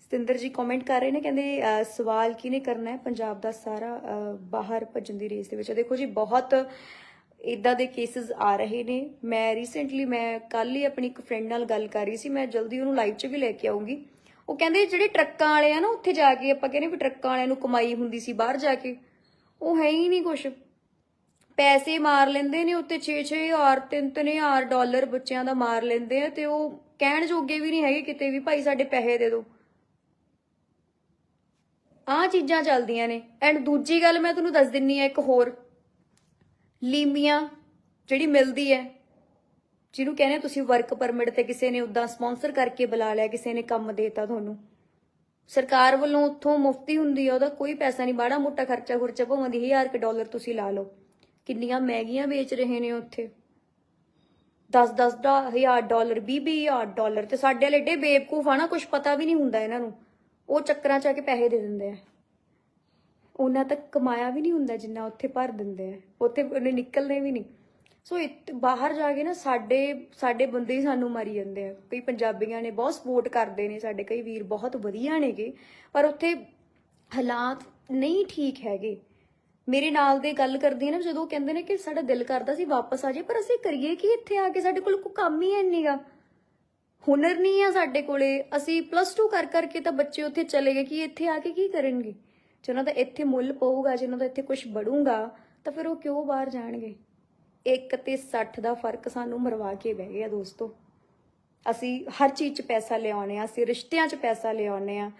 ਸਤਿੰਦਰ ਜੀ ਕਮੈਂਟ ਕਰ ਰਹੇ ਨੇ ਕਹਿੰਦੇ ਅਹ, ਸਵਾਲ ਕਿਹਨੇ ਕਰਨਾ ਹੈ? ਪੰਜਾਬ ਦਾ ਸਾਰਾ ਅਹ, ਬਾਹਰ ਭੱਜਣ ਦੀ ਰੇਸ ਦੇ ਵਿੱਚ। ਦੇਖੋ ਜੀ ਬਹੁਤ ਇਦਾਂ ਦੇ ਕੇਸਿਸ ਆ ਰਹੇ ਨੇ। ਮੈਂ ਰੀਸੈਂਟਲੀ ਮੈਂ ਕੱਲ ਹੀ ਆਪਣੀ ਇੱਕ ਫਰੈਂਡ ਨਾਲ ਗੱਲ ਕਰ ਰਹੀ ਸੀ। ਮੈਂ ਜਲਦੀ ਉਹਨੂੰ ਲਾਈਵ 'ਚ ਵੀ ਲੈ ਕੇ ਆਉਂਗੀ ਉਹ ਕਹਿੰਦੇ ਜਿਹੜੇ ਟਰੱਕਾਂ ਵਾਲੇ ਆ ਨਾ, ਉੱਥੇ ਜਾ ਕੇ ਆਪਾਂ ਕਹਿੰਦੇ ਵੀ ਟਰੱਕਾਂ ਵਾਲਿਆਂ ਨੂੰ ਕਮਾਈ ਹੁੰਦੀ ਸੀ ਬਾਹਰ ਜਾ ਕੇ। ਉਹ ਹੈ ਹੀ ਨਹੀਂ ਕੁਛ। ਪੈਸੇ ਮਾਰ ਲੈਂਦੇ ਨੇ ਉੱਤੇ 6-6 ਹਜ਼ਾਰ 3-3 ਹਜ਼ਾਰ ਡਾਲਰ ਬੱਚਿਆਂ ਦਾ ਮਾਰ ਲੈਂਦੇ ਆ ਤੇ ਉਹ ਕਹਿਣ ਜੋਗੇ ਵੀ ਨਹੀਂ ਹੈਗੇ ਕਿਤੇ ਵੀ, ਭਾਈ ਸਾਡੇ ਪੈਸੇ ਦੇ ਦਿਓ। ਆਹ ਚੀਜ਼ਾਂ ਚੱਲਦੀਆਂ ਨੇ। ਐਂਡ ਦੂਜੀ ਗੱਲ ਮੈਂ ਤੁਹਾਨੂੰ ਦੱਸ ਦਿੰਨੀ ਆ ਇੱਕ ਹੋਰ। ਲੀਮੀਆਂ ਜਿਹੜੀ ਮਿਲਦੀ ਹੈ, ਜਿਹਨੂੰ ਕਹਿੰਦੇ ਤੁਸੀਂ ਵਰਕ ਪਰਮਿਟ ਤੇ ਕਿਸੇ ਨੇ ਉਦਾਂ ਸਪਾਂਸਰ ਕਰਕੇ ਬੁਲਾ ਲਿਆ, ਕਿਸੇ ਨੇ ਕੰਮ ਦੇਤਾ ਤੁਹਾਨੂੰ। ਸਰਕਾਰ ਵੱਲੋਂ ਉੱਥੋਂ ਮੁਫਤੀ ਹੁੰਦੀ ਆ, ਉਹਦਾ ਕੋਈ ਪੈਸਾ ਨਹੀਂ ਬਾੜਾ ਮੋਟਾ ਖਰਚਾ ਖੁਰਚਾ ਭਾਵੇਂ ਦੀ 1000 ਕੁ ਡਾਲਰ ਤੁਸੀਂ ਲਾ ਲਓ। ਕਿੰਨੀਆਂ ਮਹਿੰਗੀਆਂ ਵੇਚ ਰਹੇ ਨੇ ਉੱਥੇ। 10-10 ਹਜ਼ਾਰ ਡਾਲਰ 20 ਹਜ਼ਾਰ ਡਾਲਰ ਤੇ ਸਾਡੇ ਵਾਲੇ ਏਡੇ ਬੇਵਕੂਫ ਆ ਨਾ ਕੁਝ ਪਤਾ ਵੀ ਨਹੀਂ ਹੁੰਦਾ ਇਹਨਾਂ ਨੂੰ। ਉਹ ਚੱਕਰਾਂ ਚ ਆ ਕੇ ਪੈਸੇ ਦੇ ਦਿੰਦੇ ਆ। ਉਹਨਾਂ ਤੱਕ ਕਮਾਇਆ ਵੀ ਨਹੀਂ ਹੁੰਦਾ ਜਿੰਨਾ ਉੱਥੇ ਭਰ ਦਿੰਦੇ ਆ। ਉੱਥੇ ਉਹਨੇ ਨਿਕਲਦੇ ਵੀ ਨਹੀਂ। ਸੋ ਇੱਥੇ, ਬਾਹਰ ਜਾ ਕੇ ਨਾ ਸਾਡੇ ਸਾਡੇ ਬੰਦੇ ਹੀ ਸਾਨੂੰ ਮਾਰੀ ਜਾਂਦੇ ਆ। ਕਈ ਪੰਜਾਬੀਆਂ ਨੇ ਬਹੁਤ ਸਪੋਰਟ ਕਰਦੇ ਨੇ ਸਾਡੇ, ਕਈ ਵੀਰ ਬਹੁਤ ਵਧੀਆ ਨੇਗੇ। ਪਰ ਉੱਥੇ ਹਾਲਾਤ ਨਹੀਂ ਠੀਕ ਹੈਗੇ। ਮੇਰੇ ਨਾਲ ਦੇ ਗੱਲ ਕਰਦੀ ਹੈ ਨਾ, ਜਦੋਂ ਕਹਿੰਦੇ ਨੇ ਕਿ ਸਾਡਾ ਦਿਲ ਕਰਦਾ ਸੀ ਵਾਪਸ ਆ ਜਾਏ ਪਰ ਅਸੀਂ ਕਰੀਏ ਕੀ ਇੱਥੇ ਆ ਕੇ? ਸਾਡੇ ਕੋਲ ਕੋਈ ਕੰਮ ਹੀ ਹੈ ਨਹੀਂਗਾ ਹੁਨਰ ਨਹੀਂ ਆ ਸਾਡੇ ਕੋਲੇ। ਅਸੀਂ ਪਲੱਸ 2 ਕਰ ਕਰਕੇ ਤਾਂ ਬੱਚੇ ਉੱਥੇ ਚਲੇ ਗਏ, ਕਿ ਇੱਥੇ ਆ ਕੇ ਕੀ ਕਰਨਗੇ? ਜਿਹਨਾਂ ਦਾ ਇੱਥੇ ਮੁੱਲ ਪਊਗਾ ਜਿਹਨਾਂ ਦਾ ਇੱਥੇ ਕੁਝ ਬੜੂਗਾ ਤਾਂ ਫਿਰ ਉਹ ਕਿਉਂ ਬਾਹਰ ਜਾਣਗੇ? ਇੱਕ ਤੇ 60 ਦਾ ਫ਼ਰਕ ਸਾਨੂੰ ਮਰਵਾ ਕੇ ਬਹਿ ਗਿਆ ਦੋਸਤੋ। ਅਸੀਂ ਹਰ ਚੀਜ਼ 'ਚ ਪੈਸਾ ਲਿਆਉਨੇ ਆ ਅਸੀਂ ਰਿਸ਼ਤਿਆਂ 'ਚ ਪੈਸਾ ਲਿਆਉਨੇ ਆ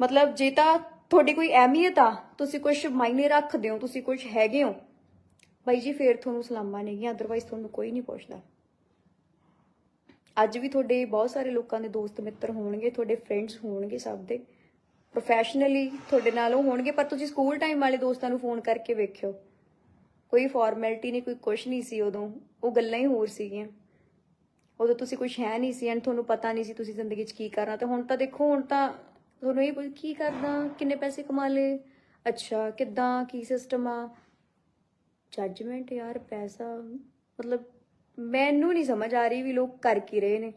ਮਤਲਬ ਜੇ ਤਾਂ ਤੁਹਾਡੀ ਕੋਈ ਅਹਿਮੀਅਤ ਆ, ਤੁਸੀਂ ਕੁਝ ਮਾਇਨੇ ਰੱਖਦੇ ਹੋ, ਤੁਸੀਂ ਕੁਝ ਹੈਗੇ ਹੋ। ਬਾਈ ਜੀ, ਫੇਰ ਤੁਹਾਨੂੰ ਸਲਾਮਾਂ ਨੇਗੀਆਂ ਅਦਰਵਾਈਜ਼ ਤੁਹਾਨੂੰ ਕੋਈ ਨਹੀਂ ਪੁੱਛਦਾ। ਅੱਜ ਵੀ ਤੁਹਾਡੇ ਬਹੁਤ ਸਾਰੇ ਲੋਕਾਂ ਦੇ ਦੋਸਤ ਮਿੱਤਰ ਹੋਣਗੇ, ਤੁਹਾਡੇ ਫਰੈਂਡਸ ਹੋਣਗੇ ਸਭ ਦੇ। ਪ੍ਰੋਫੈਸ਼ਨਲੀ ਤੁਹਾਡੇ ਨਾਲ ਉਹ ਹੋਣਗੇ, ਪਰ ਤੁਸੀਂ ਸਕੂਲ ਟਾਈਮ ਵਾਲੇ ਦੋਸਤਾਂ ਨੂੰ ਫੋਨ ਕਰਕੇ ਵੇਖਿਓ। ਕੋਈ ਫਾਰਮੈਲਿਟੀ ਨਹੀਂ, ਕੋਈ ਕੁਝ ਨਹੀਂ ਸੀ ਉਦੋਂ। ਉਹ ਗੱਲਾਂ ਹੀ ਹੋਰ ਸੀਗੀਆਂ। ਉਦੋਂ ਤੁਸੀਂ ਕੁਝ ਹੈ ਨਹੀਂ ਸੀ ਐਂਡ ਤੁਹਾਨੂੰ ਪਤਾ ਨਹੀਂ ਸੀ ਤੁਸੀਂ ਜ਼ਿੰਦਗੀ 'ਚ ਕੀ ਕਰਨਾ। ਤੇ ਹੁਣ ਤਾਂ ਦੇਖੋ, ਹੁਣ ਤਾਂ ਤੁਹਾਨੂੰ ਇਹ ਪੁੱਛ, ਕੀ ਕਰਦਾ? ਕਿੰਨੇ ਪੈਸੇ ਕਮਾ ਲਏ? ਅੱਛਾ, ਕਿੱਦਾਂ? ਕੀ ਸਿਸਟਮ ਆ? ਜੱਜਮੈਂਟ ਯਾਰ, ਪੈਸਾ। ਮਤਲਬ ਮੈਨੂੰ ਨਹੀਂ ਸਮਝ ਆ ਰਹੀ ਵੀ ਲੋਕ ਕਰ ਕੀ ਰਹੇ ਨੇ।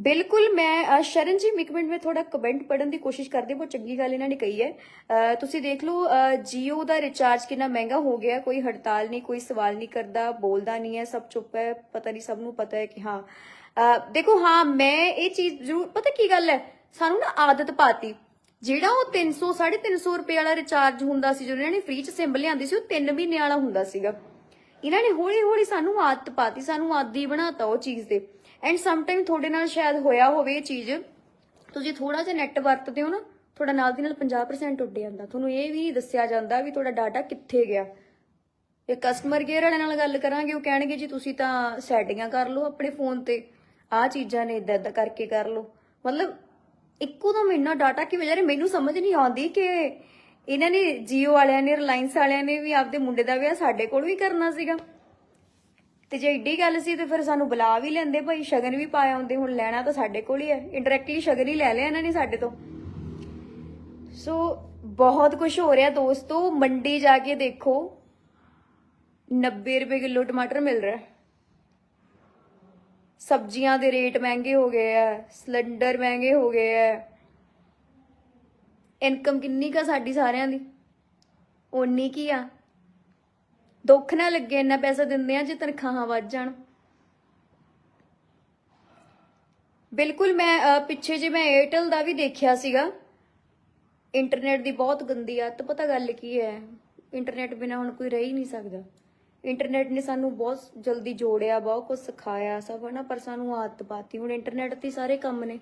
ਬਿਲਕੁਲ ਮੈਂ ਅ, ਸ਼ਰਨ ਜੀ ਇੱਕ ਮਿੰਟ ਮੈਂ ਥੋੜਾ ਕਮੈਂਟ ਪੜਨ ਦੀ ਕੋਸ਼ਿਸ਼ ਕਰਦੀ ਬਹੁਤ ਚੰਗੀ ਗੱਲ ਇਹਨਾਂ ਨੇ ਕਹੀ ਹੈ। ਤੁਸੀਂ ਦੇਖ ਲਓ ਜੀਓ ਦਾ ਰਿਚਾਰਜ ਕਿੰਨਾ ਮਹਿੰਗਾ ਹੋ ਗਿਆ ਕੋਈ ਹੜਤਾਲ ਨਹੀਂ ਕੋਈ ਸਵਾਲ ਨਹੀਂ ਕਰਦਾ ਬੋਲਦਾ ਨਹੀਂ ਹੈ ਸਭ ਚੁੱਪ ਹੈ ਪਤਾ ਨਹੀਂ ਸਭ ਨੂੰ ਪਤਾ ਹੈ ਕਿ ਹਾਂ। ਦੇਖੋ ਹਾਂ ਮੈਂ ਇਹ ਚੀਜ਼ ਜ਼ਰੂਰ ਪਤਾ ਕੀ ਗੱਲ ਹੈ? ਸਾਨੂੰ ਨਾ ਆਦਤ ਪਾਤੀ। ਜਿਹੜਾ ਉਹ 300 350 ਰੁਪਏ ਵਾਲਾ ਰਿਚਾਰਜ ਹੁੰਦਾ ਸੀ ਜਦੋਂ ਇਹਨਾਂ ਨੇ ਫ੍ਰੀ ਚ ਸਿੰਬ ਲਿਆਂਦੀ ਸੀ ਉਹ 3 ਮਹੀਨੇ ਵਾਲਾ ਹੁੰਦਾ ਸੀਗਾ। ਇਹਨਾਂ ਨੇ ਹੌਲੀ ਹੌਲੀ ਸਾਨੂੰ ਆਦਤ ਪਾਤੀ ਸਾਨੂੰ ਆਦੀ ਬਣਾਤਾ ਉਹ ਚੀਜ਼ ਦੇ ਐਂਡ ਸਮ ਟਾਈਮ ਤੁਹਾਡੇ ਨਾਲ ਸ਼ਾਇਦ ਹੋਇਆ ਹੋਵੇ ਇਹ ਚੀਜ਼, ਤੁਸੀਂ ਥੋੜਾ ਜਿਹਾ ਨੈਟ ਵਰਤਦੇ ਹੋ ਨਾ, ਤੁਹਾਡਾ ਨਾਲ ਦੀ ਨਾਲ 50% ਉੱਡ ਜਾਂਦਾ। ਤੁਹਾਨੂੰ ਇਹ ਵੀ ਦੱਸਿਆ ਜਾਂਦਾ ਵੀ ਤੁਹਾਡਾ ਡਾਟਾ ਕਿੱਥੇ ਗਿਆ। ਇਹ ਕਸਟਮਰ ਕੇਅਰ ਵਾਲਿਆਂ ਨਾਲ ਗੱਲ ਕਰਾਂਗੇ, ਉਹ ਕਹਿਣਗੇ ਜੀ, ਤੁਸੀਂ ਤਾਂ ਸੈਟਿੰਗਾਂ ਕਰ ਲਓ ਆਪਣੇ ਫੋਨ ਤੇ। ਆਹ ਚੀਜ਼ਾਂ ਨੇ, ਇਦਾਂ ਇਦਾਂ ਕਰਕੇ ਕਰ ਲਓ। ਮਤਲਬ, ਇੱਕੋ ਦਮ ਇੰਨਾ ਡਾਟਾ ਕਿ ਵਿਚਾਰੇ ਮੈਨੂੰ ਸਮਝ ਨਹੀਂ ਆਉਂਦੀ ਕਿ ਇਹਨਾਂ ਨੇ ਜੀਓ ਵਾਲਿਆਂ ਨੇ ਰਿਲਾਇੰਸ ਵਾਲਿਆਂ ਨੇ ਵੀ ਆਪਦੇ ਮੁੰਡੇ ਦਾ ਵਿਆਹ ਸਾਡੇ ਕੋਲ ਵੀ ਕਰਨਾ ਸੀਗਾ। ਤੇ ਜੇ ਏਡੀ ਗੱਲ ਸੀ ਤੇ ਫਿਰ ਸਾਨੂੰ ਬੁਲਾ ਵੀ ਲੈਂਦੇ ਭਾਈ, ਸ਼ਗਨ ਵੀ ਪਾਇਆ ਹੁੰਦੇ, ਹੁਣ ਲੈਣਾ ਤਾਂ ਸਾਡੇ ਕੋਲ ਹੀ ਹੈ। ਇੰਡਾਇਰੈਕਟਲੀ ਸ਼ਗਨ ਹੀ ਲੈ ਲਿਆ ਇਹਨਾਂ ਨੇ ਸਾਡੇ ਤੋਂ। ਸੋ ਬਹੁਤ ਕੁਝ ਹੋ ਰਿਹਾ ਦੋਸਤੋ, ਮੰਡੀ ਜਾ ਕੇ ਦੇਖੋ। 90 ਰੁਪਏ ਕਿਲੋ ਟਮਾਟਰ ਮਿਲ ਰਿਹਾ। ਸਬਜ਼ੀਆਂ ਦੇ ਰੇਟ ਮਹਿੰਗੇ ਹੋ ਗਏ ਆ, ਸਿਲੰਡਰ ਮਹਿੰਗੇ ਹੋ ਗਏ ਆ। ਇਨਕਮ ਕਿੰਨੀ ਕਾ ਸਾਡੀ ਸਾਰਿਆਂ ਦੀ? ਓਨੀ ਕੀ ਆ? ਦੁੱਖ ਨਾ ਲੱਗੇ, ਇੰਨਾ ਪੈਸਾ ਦਿੰਦੇ ਆ ਜੇ ਤਨਖਾਹਾਂ ਵੱਧ ਜਾਣ। ਬਿਲਕੁਲ ਮੈਂ ਪਿੱਛੇ ਜੇ ਮੈਂ 에ਅਰਟੈਲ ਦਾ ਵੀ ਦੇਖਿਆ ਸੀਗਾ। ਇੰਟਰਨੈਟ ਦੀ ਬਹੁਤ ਗੰਦੀ ਆਦਤ, ਪਤਾ ਗੱਲ ਕੀ ਹੈ? ਇੰਟਰਨੈਟ ਬਿਨਾ ਹੁਣ ਕੋਈ ਰਹਿ ਹੀ ਨਹੀਂ ਸਕਦਾ। ਇੰਟਰਨੈਟ ਨੇ ਸਾਨੂੰ ਬਹੁਤ ਜਲਦੀ ਜੋੜਿਆ, ਬਹੁਤ ਕੁਝ ਸਿਖਾਇਆ ਸਭ, ਹਨਾ, ਪਰ ਸਾਨੂੰ ਆਦਤ ਪਾਤੀ। ਹੁਣ ਇੰਟਰਨੈਟ ਤੇ ਸਾਰੇ ਕੰਮ ਨੇ।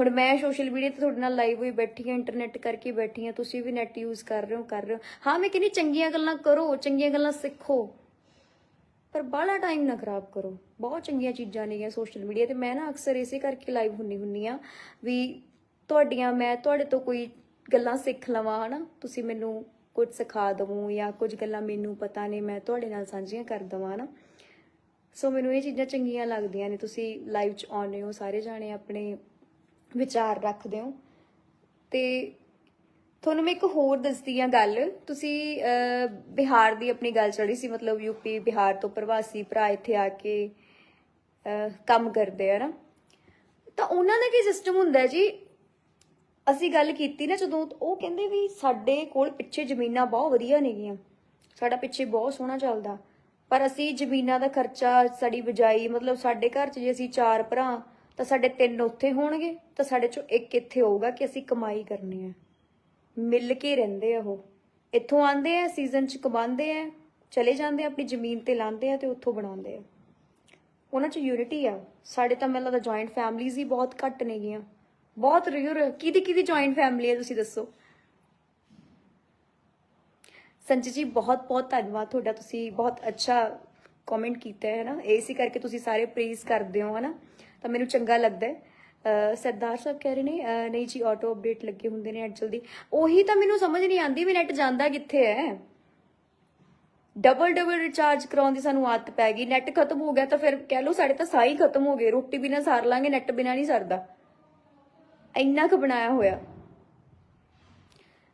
ਹੁਣ ਮੈਂ ਸੋਸ਼ਲ ਮੀਡੀਆ ਤੇ ਤੁਹਾਡੇ ਨਾਲ ਲਾਈਵ ਹੋਈ ਬੈਠੀ ਹਾਂ ਇੰਟਰਨੈਟ ਕਰਕੇ ਬੈਠੀ ਹਾਂ, ਤੁਸੀਂ ਵੀ ਨੈਟ ਯੂਜ਼ ਕਰ ਰਹੇ ਹੋ, ਕਰ ਰਹੇ ਹੋ। ਹਾਂ, ਮੈਂ ਕਹਿੰਦੀ ਚੰਗੀਆਂ ਗੱਲਾਂ ਕਰੋ, ਚੰਗੀਆਂ ਗੱਲਾਂ ਸਿੱਖੋ। ਪਰ ਬਾਹਲਾ ਟਾਈਮ ਨਾ ਖਰਾਬ ਕਰੋ। ਬਹੁਤ ਚੰਗੀਆਂ ਚੀਜ਼ਾਂ ਨੇਗੀਆਂ ਸੋਸ਼ਲ ਮੀਡੀਆ ਤੇ। ਮੈਂ ਨਾ ਅਕਸਰ ਇਸੇ ਕਰਕੇ ਲਾਈਵ ਹੁੰਨੀ ਹੁੰਨੀ ਆ ਵੀ ਤੁਹਾਡੀਆਂ, ਮੈਂ ਤੁਹਾਡੇ ਤੋਂ ਕੋਈ ਗੱਲਾਂ ਸਿੱਖ ਲਵਾਂ, ਹਨਾ? ਤੁਸੀਂ ਮੈਨੂੰ ਕੁਝ ਸਿਖਾ ਦਵੋ ਜਾਂ ਕੁਝ ਗੱਲਾਂ ਮੈਨੂੰ ਪਤਾ ਨੇ, ਮੈਂ ਤੁਹਾਡੇ ਨਾਲ ਸਾਂਝੀਆਂ ਕਰ ਦਵਾਂ, ਹਨਾ? ਸੋ ਮੈਨੂੰ ਇਹ ਚੀਜ਼ਾਂ ਚੰਗੀਆਂ ਲੱਗਦੀਆਂ ਨੇ। ਤੁਸੀਂ ਲਾਈਵ 'ਚ ਆਉਂਦੇ ਹੋ, ਸਾਰੇ ਜਾਣੇ ਆਪਣੇ ਵਿਚਾਰ ਰੱਖਦੇ ਹੋ। ਤੇ ਤੁਹਾਨੂੰ ਮੈਂ ਇੱਕ ਹੋਰ ਦੱਸਦੀ ਆ ਗੱਲ। ਤੁਸੀਂ ਬਿਹਾਰ ਦੀ ਆਪਣੀ ਗੱਲ ਚੱਲ ਰਹੀ ਸੀ, ਮਤਲਬ ਯੂਪੀ ਬਿਹਾਰ ਤੋਂ ਪ੍ਰਵਾਸੀ ਭਰਾ ਇੱਥੇ ਆ ਕੇ ਕੰਮ ਕਰਦੇ ਆ ਨਾ। ਤਾਂ ਉਹਨਾਂ ਦਾ ਕੀ ਸਿਸਟਮ ਹੁੰਦਾ ਜੀ? ਅਸੀਂ ਗੱਲ ਕੀਤੀ ਨਾ ਜਦੋਂ ਉਹ ਕਹਿੰਦੇ ਵੀ ਸਾਡੇ ਕੋਲ ਪਿੱਛੇ ਜ਼ਮੀਨਾਂ ਬਹੁਤ ਵਧੀਆ ਨੇਗੀਆਂ। ਸਾਡਾ ਪਿੱਛੇ ਬਹੁਤ ਸੋਹਣਾ ਚੱਲਦਾ। ਪਰ ਅਸੀਂ ਜ਼ਮੀਨਾਂ ਦਾ ਖਰਚਾ, ਸਾਡੀ ਬਜਾਈ, ਮਤਲਬ ਸਾਡੇ ਘਰ 'ਚ ਜੇ ਅਸੀਂ ਚਾਰ ਭਰਾ ਤਾਂ ਸਾਡੇ ਤਿੰਨ ਉੱਥੇ ਹੋਣਗੇ, ਤਾਂ ਸਾਡੇ 'ਚੋਂ ਇੱਕ ਇੱਥੇ ਹੋਊਗਾ ਕਿ ਅਸੀਂ ਕਮਾਈ ਕਰਨੀ ਹੈ। ਮਿਲ ਕੇ ਰਹਿੰਦੇ ਆ ਉਹ। ਇੱਥੋਂ ਆਂਦੇ ਆ ਸੀਜ਼ਨ 'ਚ ਕਮਾਉਂਦੇ ਆ, ਚਲੇ ਜਾਂਦੇ ਆ, ਆਪਣੀ ਜ਼ਮੀਨ ਤੇ ਲਾਉਂਦੇ ਆ ਤੇ ਉੱਥੋਂ ਬਣਾਉਂਦੇ ਆ। ਉਹਨਾਂ 'ਚ ਯੂਨਿਟੀ ਆ। ਸਾਡੇ ਤਾਂ ਮੈਨੂੰ ਲੱਗਦਾ ਜੁਆਇੰਟ ਫੈਮਲੀਜ਼ ਹੀ ਬਹੁਤ ਘੱਟ ਨੇਗੀਆਂ। ਬਹੁਤ ਰਿਅਰ ਕਿਹਦੀ ਕਿਹਦੀ ਜੁਆਇੰਟ ਫੈਮਲੀ ਹੈ ਤੁਸੀਂ ਦੱਸੋ? ਸੰਜੇ ਜੀ, ਬਹੁਤ ਬਹੁਤ ਧੰਨਵਾਦ ਤੁਹਾਡਾ। ਤੁਸੀਂ ਬਹੁਤ ਅੱਛਾ ਕਮੈਂਟ ਕੀਤਾ ਹੈ ਨਾ। ਇਸੇ ਕਰਕੇ ਤੁਸੀਂ ਸਾਰੇ ਪ੍ਰੇਜ਼ ਕਰਦੇ ਹੋ, ਹਨਾ? ਤਾਂ ਮੈਨੂੰ ਚੰਗਾ ਲੱਗਦਾ ਹੈ। ਸਰਦਾਰ ਸਾਹਿਬ ਕਹਿ ਰਹੇ ਨੇ ਨਹੀਂ ਜੀ ਆਟੋ ਅਪਡੇਟ ਲੱਗੇ ਹੁੰਦੇ ਨੇ ਅੱਜ ਜਲਦੀ। ਉਹੀ ਤਾਂ ਮੈਨੂੰ ਸਮਝ ਨਹੀਂ ਆਉਂਦੀ ਵੀ ਨੈਟ ਜਾਂਦਾ ਕਿੱਥੇ ਹੈ। ਡਬਲ ਡਬਲ ਰਿਚਾਰਜ ਕਰਾਉਣ ਦੀ ਸਾਨੂੰ ਆਦਤ ਪੈ ਗਈ। ਨੈਟ ਖਤਮ ਹੋ ਗਿਆ ਤਾਂ ਫਿਰ ਕਹਿ ਲਓ ਸਾਡੇ ਤਾਂ ਸਾਹ ਖਤਮ ਹੋ ਗਏ। ਰੋਟੀ ਬਿਨਾ ਸਾਰ ਲਾਂਗੇ ਨੈਟ ਬਿਨਾ ਨਹੀਂ ਸਰਦਾ। ਇੰਨਾ ਕੁ ਬਣਾਇਆ ਹੋਇਆ।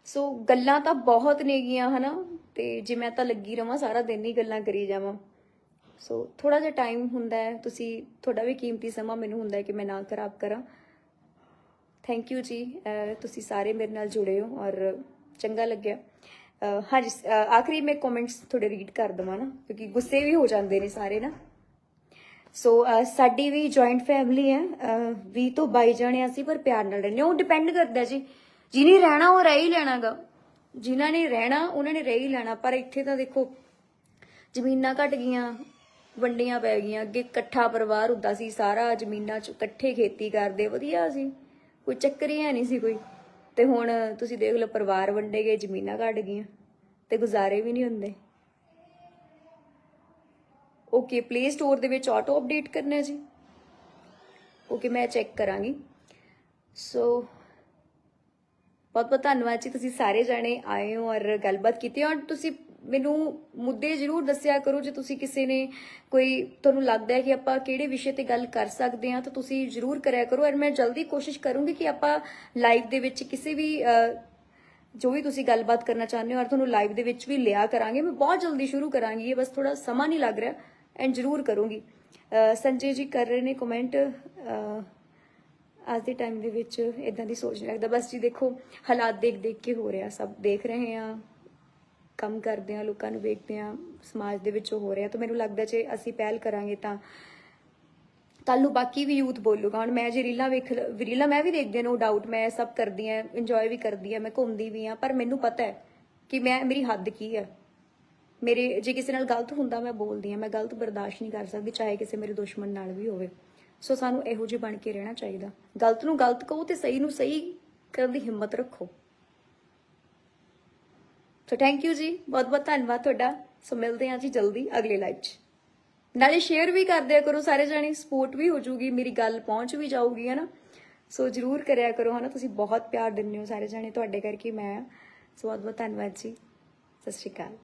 ਸੋ ਗੱਲਾਂ ਤਾਂ ਬਹੁਤ ਨੇਗੀਆਂ, ਹਨਾ? ਤੇ ਜੇ ਮੈਂ ਤਾਂ ਲੱਗੀ ਰਵਾਂ, ਸਾਰਾ ਦਿਨ ਹੀ ਗੱਲਾਂ ਕਰੀ ਜਾਵਾਂ। ਸੋ ਥੋੜਾ ਜਿਹਾ ਟਾਈਮ ਹੁੰਦਾ ਹੈ, ਤੁਸੀਂ ਤੁਹਾਡਾ ਵੀ ਕੀਮਤੀ ਸਮਾਂ ਮੈਨੂੰ ਹੁੰਦਾ ਹੈ ਕਿ ਮੈਂ ਨਾ ਖਰਾਬ ਕਰਾਂ। ਥੈਂਕ ਯੂ ਜੀ ਤੁਸੀਂ ਸਾਰੇ ਮੇਰੇ ਨਾਲ ਜੁੜੇ ਹੋ ਔਰ ਚੰਗਾ ਲੱਗਿਆ। ਹਾਂਜੀ ਆਖਰੀ ਮੈਂ ਕਮੈਂਟਸ ਥੋੜੇ ਰੀਡ ਕਰ ਦਵਾਂ ਨਾ, ਕਿਉਂਕਿ ਗੁੱਸੇ ਵੀ ਹੋ ਜਾਂਦੇ ਨੇ ਸਾਰੇ ਨਾ। ਸੋ ਸਾਡੀ ਵੀ ਜੁਆਇੰਟ ਫੈਮਿਲੀ ਹੈ 20 ਤੋਂ 22 ਜਣੇ ਅਸੀਂ ਪਰ ਪਿਆਰ ਨਾਲ ਰਹਿੰਦੇ ਹਾਂ। ਉਹ ਡਿਪੈਂਡ ਕਰਦਾ ਜੀ ਜਿਹਨੇ ਰਹਿਣਾ ਉਹ ਰਹਿ ਹੀ ਲੈਣਾਗਾ। ਜਿਨ੍ਹਾਂ ਨੇ ਰਹਿਣਾ, ਉਹਨਾਂ ਨੇ ਰਹਿ ਹੀ ਲੈਣਾ, ਪਰ ਇੱਥੇ ਤਾਂ ਦੇਖੋ, ਜ਼ਮੀਨਾਂ ਘਟ ਗਈਆਂ ਵੰਡੀਆਂ ਪੈ ਗਈਆਂ, ਅੱਗੇ ਇਕੱਠਾ ਪਰਿਵਾਰ ਹੁੰਦਾ ਸੀ, ਸਾਰਾ ਜ਼ਮੀਨਾਂ 'ਚ ਇਕੱਠੇ ਖੇਤੀ ਕਰਦੇ, ਵਧੀਆ ਸੀ, ਕੋਈ ਚੱਕਰ ਹੀ ਹੈ ਨਹੀਂ ਸੀ ਕੋਈ। ਤੇ ਹੁਣ ਤੁਸੀਂ ਦੇਖ ਲਓ, ਪਰਿਵਾਰ ਵੰਡੇ ਗਏ, ਜ਼ਮੀਨਾਂ ਘਟ ਗਈਆਂ, ਤੇ ਗੁਜ਼ਾਰੇ ਵੀ ਨਹੀਂ ਹੁੰਦੇ। ਓਕੇ ਪਲੇ ਸਟੋਰ ਦੇ ਵਿੱਚ ਆਟੋ ਅਪਡੇਟ ਕਰਨਾ ਜੀ। ਓਕੇ ਮੈਂ ਚੈੱਕ ਕਰਾਂਗੀ। ਸੋ ਬਹੁਤ ਬਹੁਤ ਧੰਨਵਾਦ ਜੀ, ਤੁਸੀਂ ਸਾਰੇ ਜਾਣੇ ਆਏ ਹੋ ਔਰ ਗੱਲਬਾਤ ਕੀਤੀ ਔਰ ਤੁਸੀਂ ਮੈਨੂੰ ਮੁੱਦੇ ਜ਼ਰੂਰ ਦੱਸਿਆ ਕਰੋ ਜੇ ਤੁਸੀਂ ਕਿਸੇ ਨੇ ਕੋਈ ਤੁਹਾਨੂੰ ਲੱਗਦਾ ਹੈ ਕਿ ਆਪਾਂ ਕਿਹੜੇ ਵਿਸ਼ੇ ਤੇ ਗੱਲ ਕਰ ਸਕਦੇ ਹਾਂ ਤਾਂ ਤੁਸੀਂ ਜ਼ਰੂਰ ਕਰਿਆ ਕਰੋ ਔਰ ਮੈਂ ਜਲਦੀ ਕੋਸ਼ਿਸ਼ ਕਰੂੰਗੀ ਕਿ ਆਪਾਂ ਲਾਈਵ ਦੇ ਵਿੱਚ ਕਿਸੇ ਵੀ ਜੋ ਵੀ ਤੁਸੀਂ ਗੱਲਬਾਤ ਕਰਨਾ ਚਾਹੁੰਦੇ ਹੋ ਔਰ ਤੁਹਾਨੂੰ ਲਾਈਵ ਦੇ ਵਿੱਚ ਵੀ ਲਿਆ ਕਰਾਂਗੇ। ਮੈਂ ਬਹੁਤ ਜਲਦੀ ਸ਼ੁਰੂ ਕਰਾਂਗੀ, ਇਹ ਬਸ ਥੋੜਾ ਸਮਾਂ ਨਹੀਂ ਲੱਗ ਰਿਹਾ ਐਂਡ ਜ਼ਰੂਰ ਕਰੂੰਗੀ। ਸੰਜੇ ਜੀ ਕਰ ਰਹੇ ਨੇ ਕਮੈਂਟ ਅੱਜ ਦੇ ਟਾਈਮ ਦੇ ਵਿੱਚ ਇਦਾਂ ਦੀ ਸੋਚ ਨਹੀਂ ਲੱਗਦਾ। ਬਸ ਜੀ ਦੇਖੋ, ਹਾਲਾਤ ਦੇਖ ਦੇਖ ਕੇ ਹੋ ਰਿਹਾ, ਸਭ ਦੇਖ ਰਹੇ ਆ ਕੰਮ ਕਰਦੇ ਆ ਲੋਕਾਂ ਨੂੰ ਵੇਖਦੇ ਆ ਸਮਾਜ ਦੇ ਵਿੱਚ ਹੋ ਰਿਹਾ ਤਾਂ ਮੈਨੂੰ ਲੱਗਦਾ ਜੇ ਅਸੀਂ ਪਹਿਲ ਕਰਾਂਗੇ ਤਾਂ ਕੱਲ ਨੂੰ ਬਾਕੀ ਵੀ ਯੂਥ ਬੋਲੂਗਾ। ਹੁਣ ਮੈਂ ਜੇ ਰੀਲਾਂ ਵੇਖ ਰੀਲਾਂ ਮੈਂ ਵੀ ਦੇਖਦੀ ਨੋ ਡਾਊਟ ਮੈਂ ਸਭ ਕਰਦੀ ਆ ਇੰਜੋਏ ਵੀ ਕਰਦੀ ਆ ਮੈਂ ਘੁੰਮਦੀ ਵੀ ਆ ਪਰ ਮੈਨੂੰ ਪਤਾ ਹੈ ਕਿ ਮੈਂ, ਮੇਰੀ ਹੱਦ ਕੀ ਹੈ। ਮੇਰੇ, ਜੇ ਕਿਸੇ ਨਾਲ ਗਲਤ ਹੁੰਦਾ ਮੈਂ ਬੋਲਦੀ ਆ ਮੈਂ ਗਲਤ ਬਰਦਾਸ਼ਤ ਨਹੀਂ ਕਰ ਸਕਦੀ, ਚਾਹੇ ਕਿਸੇ ਮੇਰੇ ਦੁਸ਼ਮਣ ਨਾਲ ਵੀ ਹੋਵੇ। ਸੋ ਸਾਨੂੰ ਇਹੋ ਜਿਹੇ ਬਣ ਕੇ ਰਹਿਣਾ ਚਾਹੀਦਾ। ਗਲਤ ਨੂੰ ਗਲਤ ਕਹੋ ਤੇ ਸਹੀ ਨੂੰ ਸਹੀ ਕਰਨ ਦੀ ਹਿੰਮਤ ਰੱਖੋ। ਸੋ ਥੈਂਕ ਯੂ ਜੀ। ਬਹੁਤ ਬਹੁਤ ਧੰਨਵਾਦ ਤੁਹਾਡਾ। ਸੋ ਮਿਲਦੇ ਹਾਂ ਜੀ ਜਲਦੀ ਅਗਲੇ ਲਾਈਵ 'ਚ। ਨਾਲੇ ਸ਼ੇਅਰ ਵੀ ਕਰਦਿਆ ਕਰੋ ਸਾਰੇ ਜਾਣੇ। ਸਪੋਰਟ ਵੀ ਹੋ ਜਾਊਗੀ ਮੇਰੀ ਗੱਲ ਪਹੁੰਚ ਵੀ ਜਾਊਗੀ ਹਨਾ ਸੋ ਜਰੂਰ ਕਰਿਆ ਕਰੋ ਹਨਾ ਤੁਸੀਂ ਬਹੁਤ ਪਿਆਰ ਦਿੰਦੇ ਹੋ ਸਾਰੇ ਜਾਣੇ। ਤੁਹਾਡੇ ਕਰਕੇ ਮੈਂ ਹਾਂ। ਸੋ ਬਹੁਤ ਬਹੁਤ ਧੰਨਵਾਦ ਜੀ। ਸਤਿ ਸ਼੍ਰੀ ਅਕਾਲ।